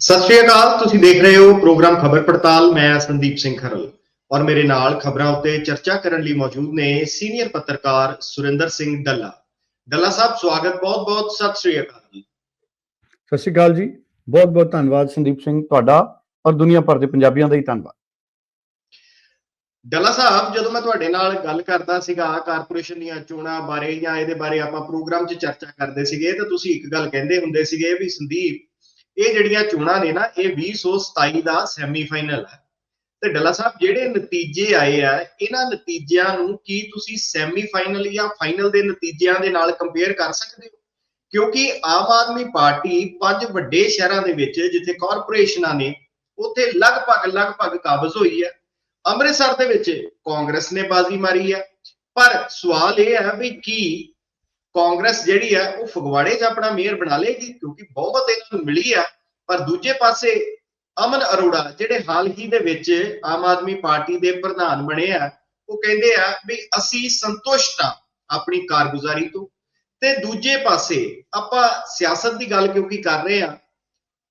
ਸਤਿ ਸ਼੍ਰੀ ਅਕਾਲ ਤੁਸੀਂ ਦੇਖ ਰਹੇ ਹੋ ਪ੍ਰੋਗਰਾਮ ਖਬਰ ਪੜਤਾਲ ਮੈਂ ਸੰਦੀਪ ਸਿੰਘ ਖਰਲ। ਔਰ ਮੇਰੇ ਨਾਲ ਖਬਰਾਂ ਉੱਤੇ ਚਰਚਾ ਕਰਨ ਲਈ ਮੌਜੂਦ ਨੇ ਸੀਨੀਅਰ ਪੱਤਰਕਾਰ ਸੁਰਿੰਦਰ ਸਿੰਘ ਡੱਲਾ। ਡੱਲਾ ਸਾਹਿਬ ਸਵਾਗਤ ਬਹੁਤ-ਬਹੁਤ ਸਤਿ ਸ਼੍ਰੀ ਅਕਾਲ। ਜੀ ਸਤਿ ਸ਼੍ਰੀ ਅਕਾਲ ਜੀ ਬਹੁਤ ਬਹੁਤ ਧੰਨਵਾਦ ਸੰਦੀਪ ਸਿੰਘ ਤੁਹਾਡਾ ਔਰ ਦੁਨੀਆ ਭਰ ਦੇ ਪੰਜਾਬੀਆਂ ਦਾ ਹੀ ਧੰਨਵਾਦ। ਡੱਲਾ ਸਾਹਿਬ ਜਦੋਂ ਮੈਂ ਤੁਹਾਡੇ ਨਾਲ ਗੱਲ ਕਰਦਾ ਸੀਗਾ ਕਾਰਪੋਰੇਸ਼ਨ ਦੀਆਂ ਚੋਣਾਂ ਬਾਰੇ ਜਾਂ ਇਹਦੇ ਬਾਰੇ ਆਪਾਂ ਪ੍ਰੋਗਰਾਮ 'ਚ ਚਰਚਾ ਕਰਦੇ ਸੀਗੇ ਤਾਂ ਤੁਸੀਂ ਇੱਕ ਗੱਲ ਕਹਿੰਦੇ ਹੁੰਦੇ ਸੀਗੇ ਵੀ ਸੰਦੀਪ ਇਹ ਜਿਹੜੀਆਂ ਚੋਣਾਂ ਨੇ ਨਾ, ਇਹ 2027 ਦਾ ਸੈਮੀਫਾਈਨਲ ਹੈ। ਤੇ ਡੱਲਾ ਸਾਹਿਬ, ਜਿਹੜੇ ਨਤੀਜੇ ਆਏ ਆ, ਇਹਨਾਂ ਨਤੀਜਿਆਂ ਨੂੰ ਕੀ ਤੁਸੀਂ ਸੈਮੀਫਾਈਨਲ ਜਾਂ ਫਾਈਨਲ ਦੇ ਨਤੀਜਿਆਂ ਦੇ ਨਾਲ ਕੰਪੇਅਰ ਕਰ ਸਕਦੇ ਹੋ? ਕਿਉਂਕਿ ਆਮ ਆਦਮੀ ਪਾਰਟੀ ਪੰਜ ਵੱਡੇ ਸ਼ਹਿਰਾਂ ਦੇ ਵਿੱਚ, ਜਿੱਥੇ ਕਾਰਪੋਰੇਸ਼ਨਾਂ ਨੇ, ਉੱਥੇ ਲਗਭਗ ਲਗਭਗ ਕਾਬਜ਼ ਹੋਈ ਹੈ। ਅੰਮ੍ਰਿਤਸਰ ਦੇ ਵਿੱਚ ਕਾਂਗਰਸ ਨੇ ਬਾਜ਼ੀ ਮਾਰੀ ਹੈ। ਪਰ ਸਵਾਲ ਇਹ ਹੈ ਵੀ ਕੀ ਕਾਂਗਰਸ ਜਿਹੜੀ ਹੈ ਉਹ ਫਗਵਾੜੇ 'ਚ ਆਪਣਾ ਮੇਅਰ ਬਣਾ ਲੇਗੀ ਕਿਉਂਕਿ ਬਹੁਤ ਇਹਨਾਂ ਨੂੰ ਮਿਲੀ ਆ। ਪਰ ਦੂਜੇ ਪਾਸੇ ਅਮਨ ਅਰੋੜਾ, ਜਿਹੜੇ ਹਾਲ ਹੀ ਦੇ ਵਿੱਚ ਆਮ ਆਦਮੀ ਪਾਰਟੀ ਦੇ ਪ੍ਰਧਾਨ ਬਣੇ ਆ, ਉਹ ਕਹਿੰਦੇ ਆ ਵੀ ਅਸੀਂ ਸੰਤੁਸ਼ਟ ਆ ਆਪਣੀ ਕਾਰਗੁਜ਼ਾਰੀ ਤੋਂ। ਤੇ ਦੂਜੇ ਪਾਸੇ ਆਪਾਂ ਸਿਆਸਤ ਦੀ ਗੱਲ ਕਿਉਂਕਿ ਕਰ ਰਹੇ ਆ,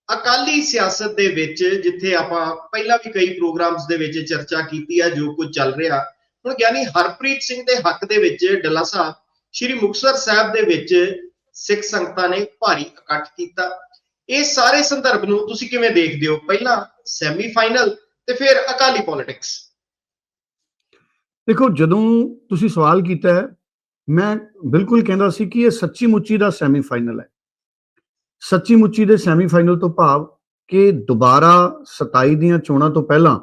ਅਕਾਲੀ ਸਿਆਸਤ ਦੇ ਵਿੱਚ ਜਿੱਥੇ ਆਪਾਂ ਪਹਿਲਾਂ ਵੀ ਕਈ ਪ੍ਰੋਗਰਾਮਸ ਦੇ ਵਿੱਚ ਚਰਚਾ ਕੀਤੀ ਆ, ਜੋ ਕੁਝ ਚੱਲ ਰਿਹਾ, ਹੁਣ ਗਿਆਨੀ ਹਰਪ੍ਰੀਤ ਸਿੰਘ ਦੇ ਹੱਕ ਦੇ ਵਿੱਚ ਡੱਲਾ ਸਾਹਿਬ ਸ਼੍ਰੀ ਮੁਕਤਸਰ ਸਾਹਿਬ ਦੇ ਵਿੱਚ ਸਿੱਖ ਸੰਗਤਾਂ ਨੇ ਭਾਰੀ ਇਕੱਠ ਕੀਤਾ। ਇਹ ਸਾਰੇ ਸੰਦਰਭ ਨੂੰ ਤੁਸੀਂ ਕਿਵੇਂ ਦੇਖਦੇ ਹੋ? ਪਹਿਲਾਂ ਸੈਮੀਫਾਈਨਲ ਤੇ ਫਿਰ ਅਕਾਲੀ ਪੋਲਿਟਿਕਸ ਦੇਖੋ, ਜਦੋਂ ਤੁਸੀਂ ਸਵਾਲ ਕੀਤਾ ਹੈ, ਮੈਂ ਬਿਲਕੁਲ ਕਹਿੰਦਾ ਸੀ ਕਿ ਇਹ ਸੱਚੀ ਮੁੱਚੀ ਦਾ ਸੈਮੀਫਾਈਨਲ ਹੈ। ਸੱਚੀ ਮੁੱਚੀ ਦੇ ਸੈਮੀਫਾਈਨਲ ਤੋਂ ਭਾਵ ਕਿ ਦੁਬਾਰਾ 27 ਦੀਆਂ ਚੋਣਾਂ ਤੋਂ ਪਹਿਲਾਂ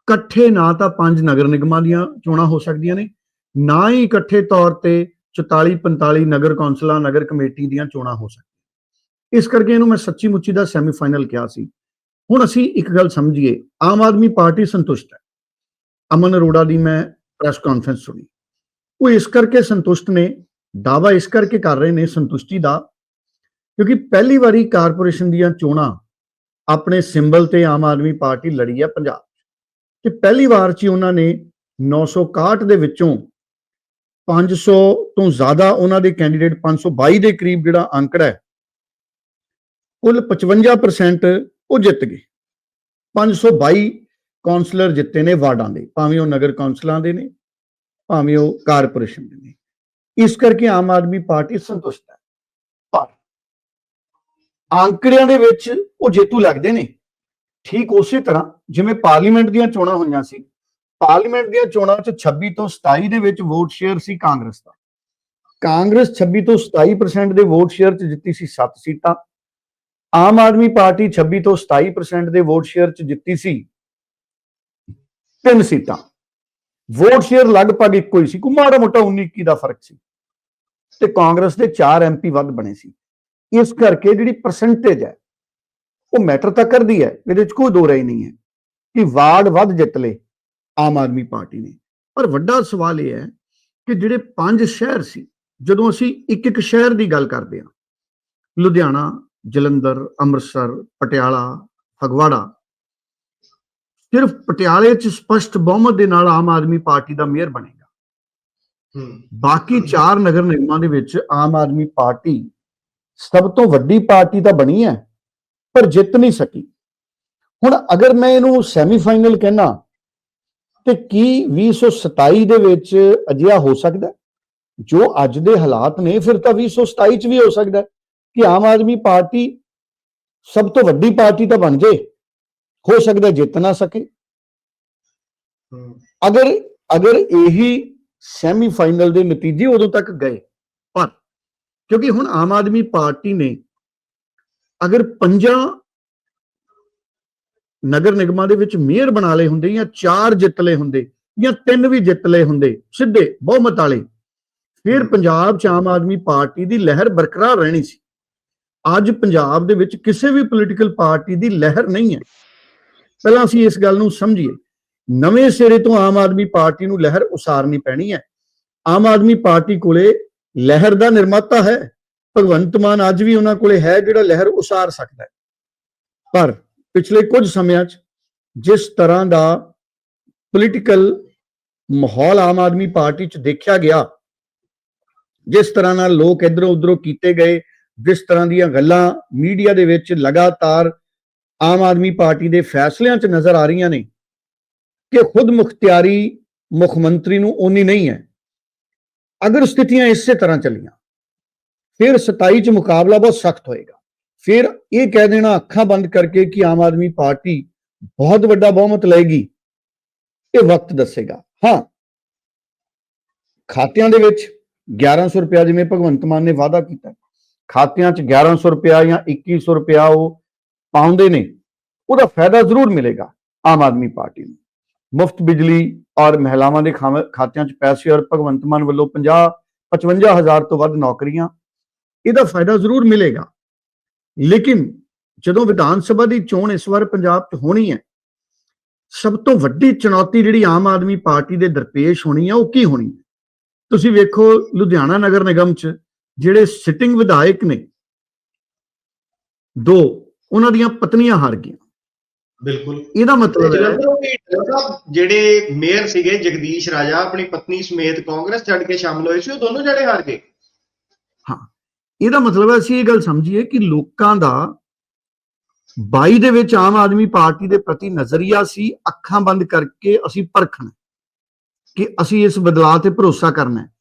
ਇਕੱਠੇ ਨਾ ਤਾਂ ਪੰਜ ਨਗਰ ਨਿਗਮਾਂ ਦੀਆਂ ਚੋਣਾਂ ਹੋ ਸਕਦੀਆਂ ਨੇ ਨਾ ਹੀ ਇਕੱਠੇ ਤੌਰ ਤੇ 44 45 ਨਗਰ ਕੌਂਸਲਾਂ, ਨਗਰ ਕਮੇਟੀ ਦੀਆਂ ਚੋਣਾਂ ਹੋ ਸਕਦੀਆਂ। ਇਸ ਕਰਕੇ ਇਹਨੂੰ ਮੈਂ ਸੱਚੀ ਮੁੱਚੀ ਦਾ ਸੈਮੀਫਾਈਨਲ ਕਿਹਾ ਸੀ। ਹੁਣ ਅਸੀਂ ਇੱਕ ਗੱਲ ਸਮਝੀਏ, ਆਮ ਆਦਮੀ ਪਾਰਟੀ ਸੰਤੁਸ਼ਟ ਹੈ। ਅਮਨ ਅਰੋੜਾ ਦੀ ਮੈਂ ਪ੍ਰੈਸ ਕਾਨਫਰੰਸ ਸੁਣੀ। ਉਹ ਇਸ ਕਰਕੇ ਸੰਤੁਸ਼ਟ ਨੇ ਦਾਵਾ ਇਸ ਕਰਕੇ ਕਰ ਰਹੇ ਨੇ ਸੰਤੁਸ਼ਟੀ ਦਾ, ਕਿਉਂਕਿ ਪਹਿਲੀ ਵਾਰੀ ਕਾਰਪੋਰੇਸ਼ਨ ਦੀਆਂ ਚੋਣਾਂ ਆਪਣੇ ਸਿੰਬਲ ਤੇ ਆਮ ਆਦਮੀ ਪਾਰਟੀ ਲੜੀ ਹੈ ਪੰਜਾਬ 'ਚ। ਤੇ ਪਹਿਲੀ ਵਾਰ 'ਚ ਹੀ ਉਹਨਾਂ ਨੇ 961 ਦੇ ਵਿੱਚੋਂ 500 ਤੋਂ ਜ਼ਿਆਦਾ ਉਹਨਾਂ ਦੇ ਕੈਂਡੀਡੇਟ 522 ਦੇ ਕਰੀਬ ਜਿਹੜਾ ਅੰਕੜਾ ਹੈ, ਕੁੱਲ 55% ਉਹ ਜਿੱਤ ਗਏ। 522 ਕਾਉਂਸਲਰ ਜਿੱਤੇ ਨੇ ਵਾਰਡਾਂ ਦੇ, ਭਾਵੇਂ ਉਹ ਨਗਰ ਕੌਂਸਲਾਂ ਦੇ ਨੇ, ਭਾਵੇਂ ਉਹ ਕਾਰਪੋਰੇਸ਼ਨ ਦੇ ਨੇ। ਇਸ ਕਰਕੇ ਆਮ ਆਦਮੀ ਪਾਰਟੀ ਸੰਤੁਸ਼ਟ ਹੈ। ਪਰ ਅੰਕੜਿਆਂ ਦੇ ਵਿੱਚ ਉਹ ਜੇਤੂ ਲੱਗਦੇ ਨੇ। ਠੀਕ ਉਸੇ ਤਰ੍ਹਾਂ ਜਿਵੇਂ ਪਾਰਲੀਮੈਂਟ ਦੀਆਂ ਚੋਣਾਂ ਹੋਈਆਂ ਸੀ ਪਾਰਲੀਮੈਂਟ ਦੀਆਂ ਚੋਣਾਂ 'ਚ 26 ਤੋਂ 27 ਦੇ ਵਿੱਚ ਵੋਟ ਸ਼ੇਅਰ ਸੀ ਕਾਂਗਰਸ ਦਾ। ਕਾਂਗਰਸ 26 ਤੋਂ 27% ਦੇ ਵੋਟ ਸ਼ੇਅਰ 'ਚ ਜਿੱਤੀ ਸੀ 7 ਸੀਟਾਂ। ਆਮ ਆਦਮੀ ਪਾਰਟੀ 26 ਤੋਂ 27% ਦੇ ਵੋਟ ਸ਼ੇਅਰ 'ਚ ਜਿੱਤੀ ਸੀ ਤਿੰਨ ਸੀਟਾਂ। ਵੋਟ ਸ਼ੇਅਰ ਲਗਭਗ ਇੱਕੋ ਹੀ ਸੀ, ਕੋਈ ਮਾੜਾ ਮੋਟਾ 19 21 ਦਾ ਫ਼ਰਕ ਸੀ। ਤੇ ਕਾਂਗਰਸ ਦੇ 4 ਐਮਪੀ ਵੱਧ ਬਣੇ ਸੀ। ਇਸ ਕਰਕੇ ਜਿਹੜੀ ਪਰਸੈਂਟੇਜ ਹੈ, ਉਹ ਮੈਟਰ ਤਾਂ ਕਰਦੀ ਹੈ, ਇਹਦੇ 'ਚ ਕੋਈ ਦੋ ਰਾਈ ਨਹੀਂ ਹੈ ਕਿ ਵਾਰਡ ਵੱਧ ਜਿੱਤ ਲਏ ਆਮ ਆਦਮੀ ਪਾਰਟੀ ਨੇ। ਪਰ ਵੱਡਾ ਸਵਾਲ ਇਹ ਹੈ ਕਿ ਜਿਹੜੇ ਪੰਜ ਸ਼ਹਿਰ ਸੀ ਜਦੋਂ ਅਸੀਂ ਇੱਕ ਇੱਕ ਸ਼ਹਿਰ ਦੀ ਗੱਲ ਕਰਦੇ ਹਾਂ ਲੁਧਿਆਣਾ ਜਲੰਧਰ ਅੰਮ੍ਰਿਤਸਰ ਪਟਿਆਲਾ ਫਗਵਾੜਾ ਸਿਰਫ ਪਟਿਆਲੇ 'ਚ ਸਪਸ਼ਟ ਬਹੁਮਤ ਦੇ ਨਾਲ ਆਮ ਆਦਮੀ ਪਾਰਟੀ ਦਾ ਮੇਅਰ ਬਣੇਗਾ। ਹੂੰ। ਬਾਕੀ ਚਾਰ ਨਗਰ ਨਿਗਮਾਂ ਦੇ ਵਿੱਚ ਆਮ ਆਦਮੀ ਪਾਰਟੀ ਸਭ ਤੋਂ ਵੱਡੀ ਪਾਰਟੀ ਤਾਂ ਬਣੀ ਹੈ ਪਰ ਜਿੱਤ ਨਹੀਂ ਸਕੀ। ਹੁਣ ਅਗਰ ਮੈਂ ਇਹਨੂੰ ਸੈਮੀਫਾਈਨਲ ਕਹਿਣਾ ਤੇ ਕੀ 2027 ਦੇ ਵਿੱਚ ਅਜਿਹਾ ਹੋ ਸਕਦਾ? ਜੋ ਅੱਜ ਦੇ ਹਾਲਾਤ ਨੇ ਫਿਰ ਤਾਂ 2027 ਚ ਵੀ ਹੋ ਸਕਦਾ ਕਿ ਆਮ ਆਦਮੀ ਪਾਰਟੀ ਸਭ ਤੋਂ ਵੱਡੀ ਪਾਰਟੀ ਤਾਂ ਬਣ ਜੇ ਹੋ ਸਕਦਾ ਜਿੱਤ ਨਾ ਸਕੇ ਅਗਰ ਅਗਰ ਇਹੀ ਸੈਮੀਫਾਈਨਲ ਦੇ ਨਤੀਜੇ ਉਦੋਂ ਤੱਕ ਗਏ ਪਰ ਕਿਉਂਕਿ ਹੁਣ ਆਮ ਆਦਮੀ ਪਾਰਟੀ ਨੇ ਅਗਰ ਪੰਜਾਂ ਨਗਰ ਨਿਗਮਾਂ ਦੇ ਵਿੱਚ ਮੇਅਰ ਬਣਾ ਲਏ ਹੁੰਦੇ ਜਾਂ ਚਾਰ ਜਿੱਤ ਲਏ ਹੁੰਦੇ ਜਾਂ ਤਿੰਨ ਵੀ ਜਿੱਤ ਲਏ ਹੁੰਦੇ ਸਿੱਧੇ ਬਹੁਮਤ ਵਾਲੇ। ਫਿਰ ਪੰਜਾਬ 'ਚ ਆਮ ਆਦਮੀ ਪਾਰਟੀ ਦੀ ਲਹਿਰ ਬਰਕਰਾਰ ਰਹਿਣੀ ਸੀ। ਅੱਜ ਪੰਜਾਬ ਦੇ ਵਿੱਚ ਕਿਸੇ ਵੀ ਪੋਲੀਟੀਕਲ ਪਾਰਟੀ ਦੀ ਲਹਿਰ ਨਹੀਂ ਹੈ। ਪਹਿਲਾਂ ਅਸੀਂ ਇਸ ਗੱਲ ਨੂੰ ਸਮਝੀਏ। ਨਵੇਂ ਸਿਰੇ ਤੋਂ ਆਮ ਆਦਮੀ ਪਾਰਟੀ ਨੂੰ ਲਹਿਰ ਉਸਾਰਨੀ ਪੈਣੀ ਹੈ। ਆਮ ਆਦਮੀ ਪਾਰਟੀ ਕੋਲੇ ਲਹਿਰ ਦਾ ਨਿਰਮਾਤਾ ਹੈ। ਭਗਵੰਤ ਮਾਨ ਅੱਜ ਵੀ ਉਹਨਾਂ ਕੋਲੇ ਹੈ ਜਿਹੜਾ ਲਹਿਰ ਉਸਾਰ ਸਕਦਾ ਹੈ। ਪਰ ਪਿਛਲੇ ਕੁਝ ਸਮਿਆਂ 'ਚ ਜਿਸ ਤਰ੍ਹਾਂ ਦਾ ਪੋਲੀਟੀਕਲ ਮਾਹੌਲ ਆਮ ਆਦਮੀ ਪਾਰਟੀ 'ਚ ਦੇਖਿਆ ਗਿਆ, ਜਿਸ ਤਰ੍ਹਾਂ ਨਾਲ ਲੋਕ ਇਧਰੋਂ ਉਧਰੋਂ ਕੀਤੇ ਗਏ, ਜਿਸ ਤਰ੍ਹਾਂ ਦੀਆਂ ਗੱਲਾਂ ਮੀਡੀਆ ਦੇ ਵਿੱਚ ਲਗਾਤਾਰ ਆਮ ਆਦਮੀ ਪਾਰਟੀ ਦੇ ਫੈਸਲਿਆਂ 'ਚ ਨਜ਼ਰ ਆ ਰਹੀਆਂ ਨੇ, ਕਿ ਖੁਦ ਮੁਖਤਿਆਰੀ ਮੁੱਖ ਮੰਤਰੀ ਨੂੰ ਓਨੀ ਨਹੀਂ ਹੈ। ਅਗਰ ਸਥਿਤੀਆਂ ਇਸੇ ਤਰ੍ਹਾਂ ਚੱਲੀਆਂ, ਫਿਰ 27 ਚ ਮੁਕਾਬਲਾ ਬਹੁਤ ਸਖਤ ਹੋਏਗਾ। ਫਿਰ ਇਹ ਕਹਿ ਦੇਣਾ ਅੱਖਾਂ ਬੰਦ ਕਰਕੇ ਕਿ ਆਮ ਆਦਮੀ ਪਾਰਟੀ ਬਹੁਤ ਵੱਡਾ ਬਹੁਮਤ ਲਏਗੀ, ਇਹ ਵਕਤ ਦੱਸੇਗਾ। ਹਾਂ, ਖਾਤਿਆਂ ਦੇ ਵਿੱਚ 1100 ਰੁਪਇਆ ਜਿਵੇਂ ਭਗਵੰਤ ਮਾਨ ਨੇ ਵਾਅਦਾ ਕੀਤਾ, ਖਾਤਿਆਂ 'ਚ 1100 ਰੁਪਇਆ ਜਾਂ 2100 ਰੁਪਇਆ ਉਹ ਪਾਉਂਦੇ ਨੇ, ਉਹਦਾ ਫਾਇਦਾ ਜ਼ਰੂਰ ਮਿਲੇਗਾ ਆਮ ਆਦਮੀ ਪਾਰਟੀ ਨੂੰ। ਮੁਫਤ ਬਿਜਲੀ ਔਰ ਮਹਿਲਾਵਾਂ ਦੇ ਖਾਵ- ਖਾਤਿਆਂ 'ਚ ਪੈਸੇ ਔਰ ਭਗਵੰਤ ਮਾਨ ਵੱਲੋਂ 50 55000 ਤੋਂ ਵੱਧ ਨੌਕਰੀਆਂ, ਇਹਦਾ ਫਾਇਦਾ ਜ਼ਰੂਰ ਮਿਲੇਗਾ। ਲੇਕਿਨ ਜਦੋਂ ਵਿਧਾਨ ਸਭਾ ਦੀ ਚੋਣ ਇਸ ਵਾਰ ਪੰਜਾਬ 'ਚ ਹੋਣੀ ਹੈ ਸਭ ਤੋਂ ਵੱਡੀ ਚੁਣੌਤੀ ਜਿਹੜੀ ਆਮ ਆਦਮੀ ਪਾਰਟੀ ਦੇ ਦਰਪੇਸ਼ ਹੋਣੀ ਹੈ ਉਹ ਕੀ ਹੋਣੀ ਹੈ? ਤੁਸੀਂ ਵੇਖੋ ਲੁਧਿਆਣਾ ਨਗਰ ਨਿਗਮ 'ਚ ਜਿਹੜੇ ਸਿਟਿੰਗ ਵਿਧਾਇਕ ਨੇ ਦੋ ਉਹਨਾਂ ਦੀਆਂ ਪਤਨੀਆਂ ਹਾਰ ਗਈਆਂ। ਬਿਲਕੁਲ। ਇਹਦਾ ਮਤਲਬ ਹੈ ਜਿਹੜੇ ਮੇਅਰ ਸੀਗੇ ਜਗਦੀਸ਼ ਰਾਜਾ ਆਪਣੀ ਪਤਨੀ ਸਮੇਤ ਕਾਂਗਰਸ ਛੱਡ ਕੇ ਸ਼ਾਮਲ ਹੋਏ ਸੀ ਉਹ ਦੋਨੋਂ ਜਿਹੜੇ ਹਾਰ ਗਏ। ਇਹਦਾ ਮਤਲਬ ਹੈ ਅਸੀਂ ਇਹ ਗੱਲ ਸਮਝੀਏ ਕਿ ਲੋਕਾਂ ਦਾ 22 ਦੇ ਵਿੱਚ ਆਮ ਆਦਮੀ ਪਾਰਟੀ ਦੇ ਪ੍ਰਤੀ ਨਜ਼ਰੀਆ ਸੀ ਅੱਖਾਂ ਬੰਦ ਕਰਕੇ ਅਸੀਂ ਪਰਖਣਾ ਕਿ ਅਸੀਂ ਇਸ ਬਦਲਾਅ ਤੇ ਭਰੋਸਾ ਕਰਨਾ ਹੈ।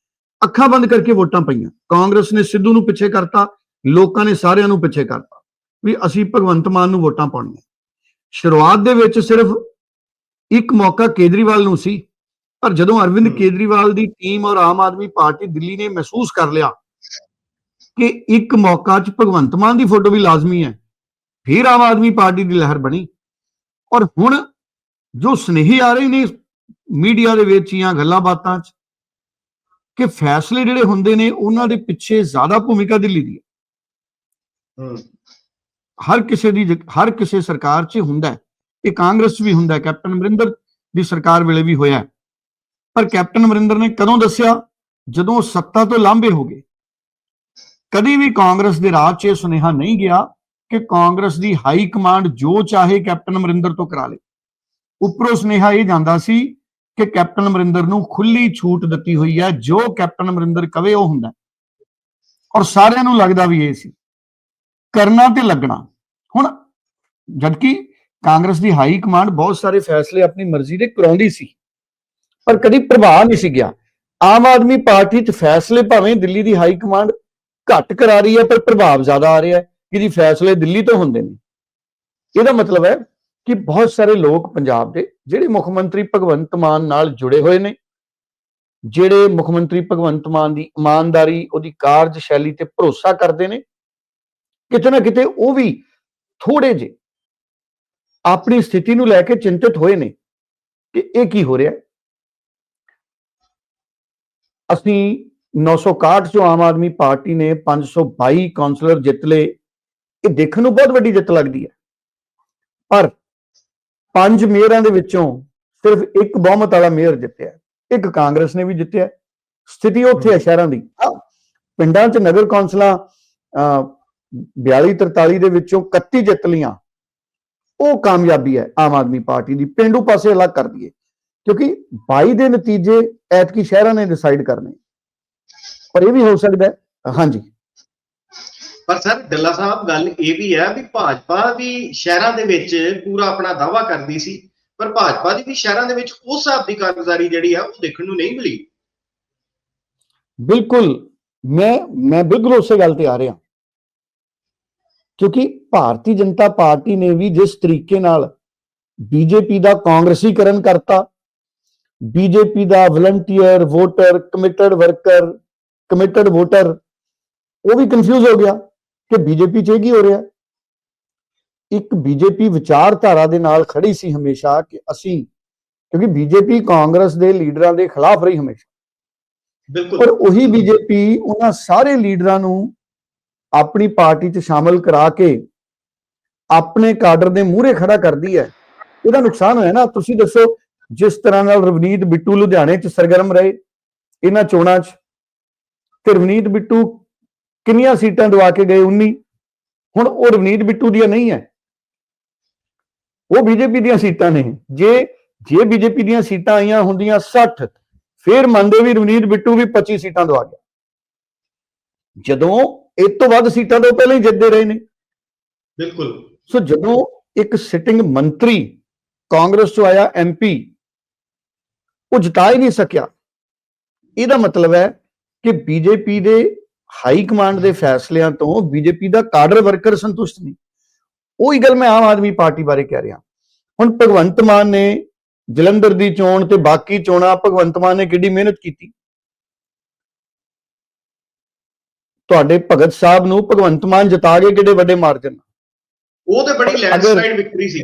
ਅੱਖਾਂ ਬੰਦ ਕਰਕੇ ਵੋਟਾਂ ਪਈਆਂ। ਕਾਂਗਰਸ ਨੇ ਸਿੱਧੂ ਨੂੰ ਪਿੱਛੇ ਕਰਤਾ ਲੋਕਾਂ ਨੇ ਸਾਰਿਆਂ ਨੂੰ ਪਿੱਛੇ ਕਰਤਾ ਵੀ ਅਸੀਂ ਭਗਵੰਤ ਮਾਨ ਨੂੰ ਵੋਟਾਂ ਪਾਉਣੀਆਂ। ਸ਼ੁਰੂਆਤ ਦੇ ਵਿੱਚ ਸਿਰਫ ਇੱਕ ਮੌਕਾ ਕੇਜਰੀਵਾਲ ਨੂੰ ਸੀ ਪਰ ਜਦੋਂ ਅਰਵਿੰਦ। ਕੇਜਰੀਵਾਲ ਦੀ ਟੀਮ ਔਰ ਆਮ ਆਦਮੀ ਪਾਰਟੀ ਦਿੱਲੀ ਨੇ ਮਹਿਸੂਸ ਕਰ ਲਿਆ ਕਿ ਇੱਕ ਮੌਕਾ 'ਚ ਭਗਵੰਤ ਮਾਨ ਦੀ ਫੋਟੋ ਵੀ ਲਾਜ਼ਮੀ ਹੈ। ਫਿਰ ਆਮ ਆਦਮੀ ਪਾਰਟੀ ਦੀ ਲਹਿਰ ਬਣੀ। ਔਰ ਹੁਣ ਜੋ ਸੁਨੇਹੇ ਆ ਰਹੇ ਨੇ ਮੀਡੀਆ ਦੇ ਵਿੱਚ ਜਾਂ ਗੱਲਾਂ ਬਾਤਾਂ 'ਚ ਕਿ ਫੈਸਲੇ ਜਿਹੜੇ ਹੁੰਦੇ ਨੇ ਉਹਨਾਂ ਦੇ ਪਿੱਛੇ ਜ਼ਿਆਦਾ ਭੂਮਿਕਾ ਦਿੱਲੀ ਦੀ ਹੈ। ਹਰ ਕਿਸੇ ਦੀ ਹਰ ਕਿਸੇ ਸਰਕਾਰ 'ਚ ਹੁੰਦਾ ਹੈ। ਇਹ ਕਾਂਗਰਸ 'ਚ ਵੀ ਹੁੰਦਾ ਹੈ ਕੈਪਟਨ ਅਮਰਿੰਦਰ ਦੀ ਸਰਕਾਰ ਵੇਲੇ ਵੀ ਹੋਇਆ। ਪਰ ਕੈਪਟਨ ਅਮਰਿੰਦਰ ਨੇ ਕਦੋਂ ਦੱਸਿਆ? ਜਦੋਂ ਸੱਤਾ ਤੋਂ ਲਾਂਭੇ ਹੋ ਗਏ। ਕਦੀ ਵੀ ਕਾਂਗਰਸ ਦੇ ਰਾਜ 'ਚ ਇਹ ਸੁਨੇਹਾ ਨਹੀਂ ਗਿਆ ਕਿ ਕਾਂਗਰਸ ਦੀ ਹਾਈ ਕਮਾਂਡ ਜੋ ਚਾਹੇ ਕੈਪਟਨ ਅਮਰਿੰਦਰ ਤੋਂ ਕਰਾ ਲੇ। ਉੱਪਰੋਂ ਸੁਨੇਹਾ ਇਹ ਜਾਂਦਾ ਸੀ ਕਿ ਕੈਪਟਨ ਅਮਰਿੰਦਰ ਨੂੰ ਖੁੱਲੀ ਛੂਟ ਦਿੱਤੀ ਹੋਈ ਹੈ, ਜੋ ਕੈਪਟਨ ਅਮਰਿੰਦਰ ਕਵੇ ਉਹ ਹੁੰਦਾ ਔਰ ਸਾਰਿਆਂ ਨੂੰ ਲੱਗਦਾ ਵੀ ਇਹ ਸੀ। ਕਰਨਾ ਤੇ ਲੱਗਣਾ। ਹੁਣ ਜਦਕਿ ਕਾਂਗਰਸ ਦੀ ਹਾਈ ਕਮਾਂਡ ਬਹੁਤ ਸਾਰੇ ਫੈਸਲੇ ਆਪਣੀ ਮਰਜ਼ੀ ਦੇ ਕਰਾਉਂਦੀ ਸੀ, ਪਰ ਕਦੀ ਪ੍ਰਭਾਵ ਨਹੀਂ ਸੀ ਗਿਆ। ਆਮ ਆਦਮੀ ਪਾਰਟੀ 'ਚ ਫੈਸਲੇ ਭਾਵੇਂ ਦਿੱਲੀ ਦੀ ਹਾਈ ਕਮਾਂਡ ਘੱਟ ਕਰਾ ਰਹੀ ਹੈ, ਪਰ ਪ੍ਰਭਾਵ ਜ਼ਿਆਦਾ ਆ ਰਿਹਾ ਹੈ ਕਿ ਜੀ ਫੈਸਲੇ ਦਿੱਲੀ ਤੋਂ ਹੁੰਦੇ ਨੇ। ਇਹਦਾ ਮਤਲਬ ਹੈ ਕਿ ਬਹੁਤ ਸਾਰੇ ਲੋਕ ਪੰਜਾਬ ਦੇ ਜਿਹੜੇ ਮੁੱਖ ਮੰਤਰੀ ਭਗਵੰਤ ਮਾਨ ਨਾਲ ਜੁੜੇ ਹੋਏ ਨੇ, ਜਿਹੜੇ ਮੁੱਖ ਮੰਤਰੀ ਭਗਵੰਤ ਮਾਨ ਦੀ ਇਮਾਨਦਾਰੀ, ਉਹਦੀ ਕਾਰਜਸ਼ੈਲੀ ਤੇ ਭਰੋਸਾ ਕਰਦੇ ਨੇ, ਕਿਤੇ ਨਾ ਕਿਤੇ ਉਹ ਵੀ ਥੋੜੇ ਜਿਹੇ ਆਪਣੀ ਸਥਿਤੀ ਨੂੰ ਲੈ ਕੇ ਚਿੰਤਤ ਹੋਏ ਨੇ ਕਿ ਇਹ ਕੀ ਹੋ ਰਿਹਾ ਅਸੀਂ 961 ਚੋਂ ਆਮ ਆਦਮੀ ਪਾਰਟੀ ਨੇ 522 ਕਾਉਂਸਲਰ ਜਿੱਤ ਲਏ। ਇਹ ਦੇਖਣ ਨੂੰ ਬਹੁਤ ਵੱਡੀ ਜਿੱਤ ਲੱਗਦੀ ਹੈ। ਪਰ ਪੰਜ ਮੇਅਰਾਂ ਦੇ ਵਿੱਚੋਂ ਸਿਰਫ ਇੱਕ ਬਹੁਮਤ ਵਾਲਾ ਮੇਅਰ ਜਿੱਤਿਆ। ਇੱਕ ਕਾਂਗਰਸ ਨੇ ਵੀ ਜਿੱਤਿਆ। ਸਥਿਤੀ ਉੱਥੇ ਹੈ ਸ਼ਹਿਰਾਂ ਦੀ। ਪਿੰਡਾਂ 'ਚ ਨਗਰ ਕੌਂਸਲਾਂ ਅਹ 42 43 ਦੇ ਵਿੱਚੋਂ 31 ਜਿੱਤ ਲੀਆਂ ਉਹ ਕਾਮਯਾਬੀ ਹੈ ਆਮ ਆਦਮੀ ਪਾਰਟੀ ਦੀ। ਪਿੰਡੂ ਪਾਸੇ ਅਲੱਗ ਕਰ ਦਈਏ ਕਿਉਂਕਿ 22 ਦੇ ਨਤੀਜੇ ਐਤਕੀ ਸ਼ਹਿਰਾਂ ਨੇ ਡਿਸਾਈਡ ਕਰਨੇ। ਪਰ ਇਹ ਵੀ ਹੋ ਸਕਦਾ ਹੈ। ਹਾਂਜੀ। ਪਰ ਸਰ ਡੱਲਾ ਸਾਹਿਬ ਗੱਲ ਇਹ ਵੀ ਹੈ ਵੀ ਭਾਜਪਾ ਵੀ ਸ਼ਹਿਰਾਂ ਦੇ ਵਿੱਚ ਪੂਰਾ ਆਪਣਾ ਦਾਵਾ ਕਰਦੀ ਸੀ ਪਰ ਭਾਜਪਾ ਦੀ ਵੀ ਸ਼ਹਿਰਾਂ ਦੇ ਵਿੱਚ ਉਸ ਹਿਸਾਬ ਦੀ ਕਾਰਗੁਜ਼ਾਰੀ ਜਿਹੜੀ ਆ ਉਹ ਦੇਖਣ ਨੂੰ ਨਹੀਂ ਮਿਲੀ। ਬਿਲਕੁਲ। ਮੈਂ ਮੈਂ ਬਿਲਕੁਲ ਉਸੇ ਗੱਲ ਤੇ ਆ ਰਿਹਾ। ਕਿਉਂਕਿ ਭਾਰਤੀ ਜਨਤਾ ਪਾਰਟੀ ਨੇ ਵੀ ਜਿਸ ਤਰੀਕੇ ਨਾਲ ਬੀਜੇਪੀ ਦਾ ਕਾਂਗਰਸੀਕਰਨ ਕਰਤਾ ਬੀਜੇਪੀ ਦਾ volunteer voter committed worker committed voter ਉਹ ਵੀ ਕਨਫਿਊਜ਼ ਹੋ ਗਿਆ ਕਿ ਬੀਜੇਪੀ ਚ ਇਹ ਕੀ ਹੋ ਰਿਹਾ? ਇੱਕ ਬੀਜੇਪੀ ਵਿਚਾਰਧਾਰਾ ਦੇ ਨਾਲ ਖੜੀ ਸੀ ਹਮੇਸ਼ਾ ਕਿ ਅਸੀਂ ਕਿਉਂਕਿ ਬੀਜੇਪੀ ਕਾਂਗਰਸ ਦੇ ਲੀਡਰਾਂ ਦੇ ਖਿਲਾਫ ਰਹੀ ਹਮੇਸ਼ਾ। ਪਰ ਬਿਲਕੁਲ ਉਹੀ ਬੀਜੇਪੀ ਉਹਨਾਂ ਸਾਰੇ ਲੀਡਰਾਂ ਨੂੰ ਆਪਣੀ ਪਾਰਟੀ 'ਚ ਸ਼ਾਮਲ ਕਰਾ ਕੇ ਆਪਣੇ ਕਾਡਰ ਦੇ ਮੂਹਰੇ ਖੜਾ ਕਰਦੀ ਹੈ। ਇਹਦਾ ਨੁਕਸਾਨ ਹੋਇਆ ਨਾ। ਤੁਸੀਂ ਦੱਸੋ ਜਿਸ ਤਰ੍ਹਾਂ ਨਾਲ ਰਵਨੀਤ ਬਿੱਟੂ ਲੁਧਿਆਣੇ 'ਚ ਸਰਗਰਮ ਰਹੇ ਇਹਨਾਂ ਚੋਣਾਂ 'ਚ। ਤੇ ਰਵਨੀਤ ਬਿੱਟੂ ਕਿੰਨੀਆਂ ਸੀਟਾਂ ਦਵਾ ਕੇ ਗਏ 19 ਹੁਣ ਉਹ ਰਵਨੀਤ ਬਿੱਟੂ ਦੀਆਂ ਨਹੀਂ ਹੈ। ਉਹ ਬੀਜੇਪੀ ਦੀਆਂ ਸੀਟਾਂ ਨੇ। ਜੇ ਜੇ ਬੀਜੇਪੀ ਦੀਆਂ ਸੀਟਾਂ ਆਈਆਂ ਹੁੰਦੀਆਂ 60 ਫਿਰ ਮੰਨਦੇ ਵੀ ਰਵਨੀਤ ਬਿੱਟੂ ਵੀ 25 ਸੀਟਾਂ ਦਵਾ ਗਿਆ। ਜਦੋਂ ਇਹ ਤੋਂ ਵੱਧ ਸੀਟਾਂ ਤੋਂ ਪਹਿਲਾਂ ਹੀ ਜਿੱਤਦੇ ਰਹੇ ਨੇ। ਬਿਲਕੁਲ। ਸੋ ਜਦੋਂ ਇੱਕ ਸਿਟਿੰਗ ਮੰਤਰੀ ਕਾਂਗਰਸ ਤੋਂ ਆਇਆ ਐਮਪੀ ਉਹ ਜਿਤਾ ਹੀ ਨਹੀਂ ਸਕਿਆ। ਇਹਦਾ ਮਤਲਬ ਹੈ ਕਿ ਬੀਜੇਪੀ ਦੇ ਹਾਈ ਕਮਾਂਡ ਦੇ ਫੈਸਲਿਆਂ ਤੋਂ ਬੀਜੇਪੀ ਦਾ ਕਾਡਰ ਵਰਕਰ ਸੰਤੁਸ਼ਟ ਨਹੀਂ। ਉਹੀ ਗੱਲ ਮੈਂ ਆਮ ਆਦਮੀ ਪਾਰਟੀ ਬਾਰੇ ਕਹਿ ਰਿਹਾ। ਹੁਣ ਭਗਵੰਤ ਮਾਨ ਨੇ ਜਲੰਧਰ ਦੀ ਚੋਣ ਤੇ ਬਾਕੀ ਚੋਣਾਂ ਭਗਵੰਤ ਮਾਨ ਨੇ ਕਿੱਡੀ ਮਿਹਨਤ ਕੀਤੀ। ਤੁਹਾਡੇ ਭਗਤ ਸਾਹਿਬ ਨੂੰ ਭਗਵੰਤ ਮਾਨ ਜਿਤਾ ਕੇ ਕਿੱਡੇ ਵੱਡੇ ਮਾਰਜਨ ਉਹ ਤੇ ਬੜੀ ਲੈਂਡਸਲਾਈਡ ਵਿਕਟਰੀ ਸੀ।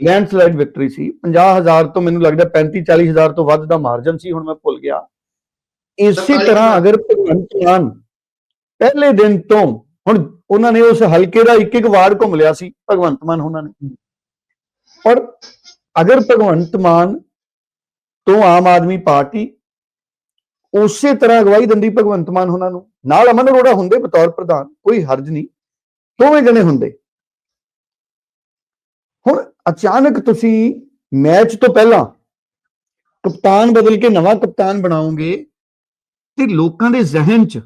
ਲੈਂਡਸਲਾਈਡ ਵਿਕਟਰੀ ਸੀ। 50000 ਤੋਂ ਮੈਨੂੰ ਲੱਗਦਾ 35 40000 ਤੋਂ ਵੱਧ ਦਾ ਮਾਰਜਨ ਸੀ ਹੁਣ ਮੈਂ ਭੁੱਲ ਗਿਆ। ਇਸੇ ਤਰ੍ਹਾਂ। ਅਗਰ ਭਗਵੰਤ ਮਾਨ ਪਹਿਲੇ ਦਿਨ ਤੋਂ ਹੁਣ ਉਹਨਾਂ ਨੇ ਉਸ ਹਲਕੇ ਦਾ ਇੱਕ ਇੱਕ ਵਾਰਡ ਘੁੰਮ ਲਿਆ ਸੀ ਭਗਵੰਤ ਮਾਨ ਉਹਨਾਂ ਨੇ ਔਰ ਅਗਰ ਭਗਵੰਤ ਮਾਨ ਤੋਂ ਆਮ ਆਦਮੀ ਪਾਰਟੀ ਉਸੇ ਤਰ੍ਹਾਂ ਅਗਵਾਈ ਦਿੰਦੀ ਭਗਵੰਤ ਮਾਨ ਉਹਨਾਂ ਨੂੰ ਨਾਲ ਅਮਨ ਅਰੋੜਾ ਹੁੰਦੇ ਬਤੌਰ ਪ੍ਰਧਾਨ ਕੋਈ ਹਰਜ ਨਹੀਂ ਦੋਵੇਂ ਜਣੇ ਹੁੰਦੇ ਹੁਣ ਅਚਾਨਕ ਤੁਸੀਂ ਮੈਚ ਤੋਂ ਪਹਿਲਾਂ ਕਪਤਾਨ ਬਦਲ ਕੇ ਨਵਾਂ ਕਪਤਾਨ ਬਣਾਓਗੇ ਤੇ ਲੋਕਾਂ ਦੇ ਜ਼ਿਹਨ 'ਚ।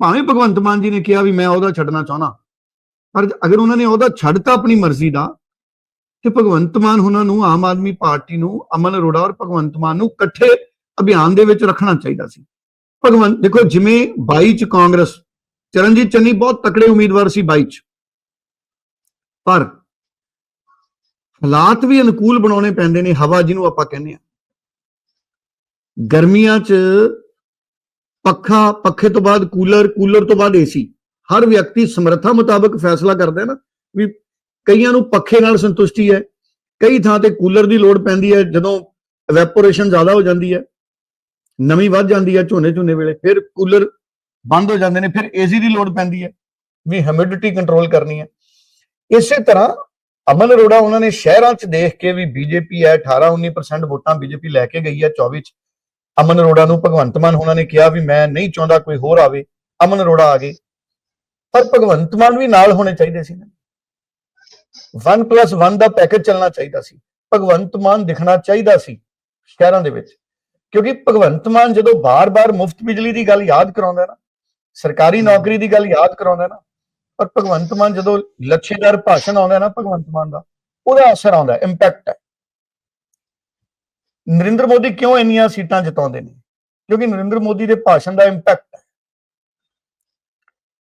ਭਾਵੇਂ ਭਗਵੰਤ ਮਾਨ ਜੀ ਨੇ ਕਿਹਾ ਵੀ ਮੈਂ ਉਹਦਾ ਛੱਡਣਾ ਚਾਹਣਾ ਪਰ ਅਗਰ ਉਹਨਾਂ ਨੇ ਉਹਦਾ ਛੱਡਤਾ ਆਪਣੀ ਮਰਜ਼ੀ ਦਾ, ਤੇ ਭਗਵੰਤ ਮਾਨ ਉਹਨਾਂ ਨੂੰ, ਆਮ ਆਦਮੀ ਪਾਰਟੀ ਨੂੰ, ਅਮਨ ਅਰੋੜਾ ਔਰ ਭਗਵੰਤ ਮਾਨ ਨੂੰ ਇਕੱਠੇ ਅਭਿਆਨ ਦੇ ਵਿੱਚ ਰੱਖਣਾ ਚਾਹੀਦਾ ਸੀ। ਭਗਵੰਤ, ਦੇਖੋ ਜਿਵੇਂ 22 ਚ ਕਾਂਗਰਸ, ਚਰਨਜੀਤ ਚੰਨੀ ਬਹੁਤ ਤਕੜੇ ਉਮੀਦਵਾਰ ਸੀ 22 ਚ। ਪਰ ਹਾਲਾਤ ਵੀ ਅਨੁਕੂਲ ਬਣਾਉਣੇ ਪੈਂਦੇ ਨੇ, ਹਵਾ ਜਿਹਨੂੰ ਆਪਾਂ ਕਹਿੰਦੇ ਆ ਗਰਮੀਆਂ 'ਚ ਪੱਖਾ, ਪੱਖੇ ਤੋਂ ਬਾਅਦ ਕੂਲਰ ਕੂਲਰ ਤੋਂ ਬਾਅਦ ਏਸੀ। ਹਰ ਵਿਅਕਤੀ ਸਮਰੱਥਾ ਮੁਤਾਬਕ ਫੈਸਲਾ ਕਰਦਾ ਹੈ ਨਾ ਵੀ ਕਈਆਂ ਨੂੰ ਪੱਖੇ ਨਾਲ ਸੰਤੁਸ਼ਟੀ ਹੈ, ਕਈ ਥਾਂ ਤੇ ਕੂਲਰ ਦੀ ਲੋੜ ਪੈਂਦੀ ਹੈ, ਜਦੋਂ ਇਵੈਪੋਰੇਸ਼ਨ ਜ਼ਿਆਦਾ ਹੋ ਜਾਂਦੀ ਹੈ, ਨਮੀ ਵੱਧ ਜਾਂਦੀ ਹੈ ਝੋਨੇ ਝੋਨੇ ਵੇਲੇ, ਫਿਰ ਕੂਲਰ ਬੰਦ ਹੋ ਜਾਂਦੇ ਨੇ, ਫਿਰ ਏਸੀ ਦੀ ਲੋੜ ਪੈਂਦੀ ਹੈ, ਵੀ ਹਿਊਮਿਡਿਟੀ ਕੰਟਰੋਲ ਕਰਨੀ ਹੈ। ਇਸੇ ਤਰ੍ਹਾਂ ਅਮਨ ਅਰੋੜਾ, ਉਹਨਾਂ ਨੇ ਸ਼ਹਿਰਾਂ 'ਚ ਦੇਖ ਕੇ ਵੀ ਬੀਜੇਪੀ ਹੈ 18 19% ਵੋਟਾਂ ਬੀਜੇਪੀ ਲੈ ਕੇ ਗਈ ਹੈ 24 'ਚ। ਅਮਨ ਅਰੋੜਾ ਨੂੰ ਭਗਵੰਤ ਮਾਨ ਉਹਨਾਂ ਨੇ ਕਿਹਾ ਵੀ ਮੈਂ ਨਹੀਂ ਚਾਹੁੰਦਾ ਕੋਈ ਹੋਰ ਆਵੇ ਅਮਨ ਅਰੋੜਾ ਆ ਗਏ। ਪਰ ਭਗਵੰਤ ਮਾਨ ਵੀ ਨਾਲ ਹੋਣੇ ਚਾਹੀਦੇ ਸੀ ਨਾ। 1+1 ਦਾ ਪੈਕੇਜ ਚੱਲਣਾ ਚਾਹੀਦਾ ਸੀ। ਭਗਵੰਤ ਮਾਨ ਦਿਖਣਾ ਚਾਹੀਦਾ ਸੀ ਸ਼ਹਿਰਾਂ ਦੇ ਵਿੱਚ। ਕਿਉਂਕਿ ਭਗਵੰਤ ਮਾਨ ਜਦੋਂ ਬਾਰ-ਬਾਰ ਮੁਫਤ ਬਿਜਲੀ ਦੀ ਗੱਲ ਯਾਦ ਕਰਾਉਂਦਾ ਨਾ ਸਰਕਾਰੀ ਨੌਕਰੀ ਦੀ ਗੱਲ ਯਾਦ ਕਰਾਉਂਦਾ ਨਾ ਪਰ ਭਗਵੰਤ ਮਾਨ ਜਦੋਂ ਲੱਛੇਦਾਰ ਭਾਸ਼ਣ ਆਉਂਦਾ ਨਾ ਭਗਵੰਤ ਮਾਨ ਦਾ ਉਹਦਾ ਅਸਰ ਆਉਂਦਾ ਇੰਪੈਕਟ ਹੈ। ਨਰਿੰਦਰ ਮੋਦੀ ਕਿਉਂ ਇੰਨੀਆਂ ਸੀਟਾਂ ਜਿਤਾਉਂਦੇ ਨੇ? ਕਿਉਂਕਿ ਨਰਿੰਦਰ ਮੋਦੀ ਦੇ ਭਾਸ਼ਣ ਦਾ ਇੰਪੈਕਟ ਹੈ।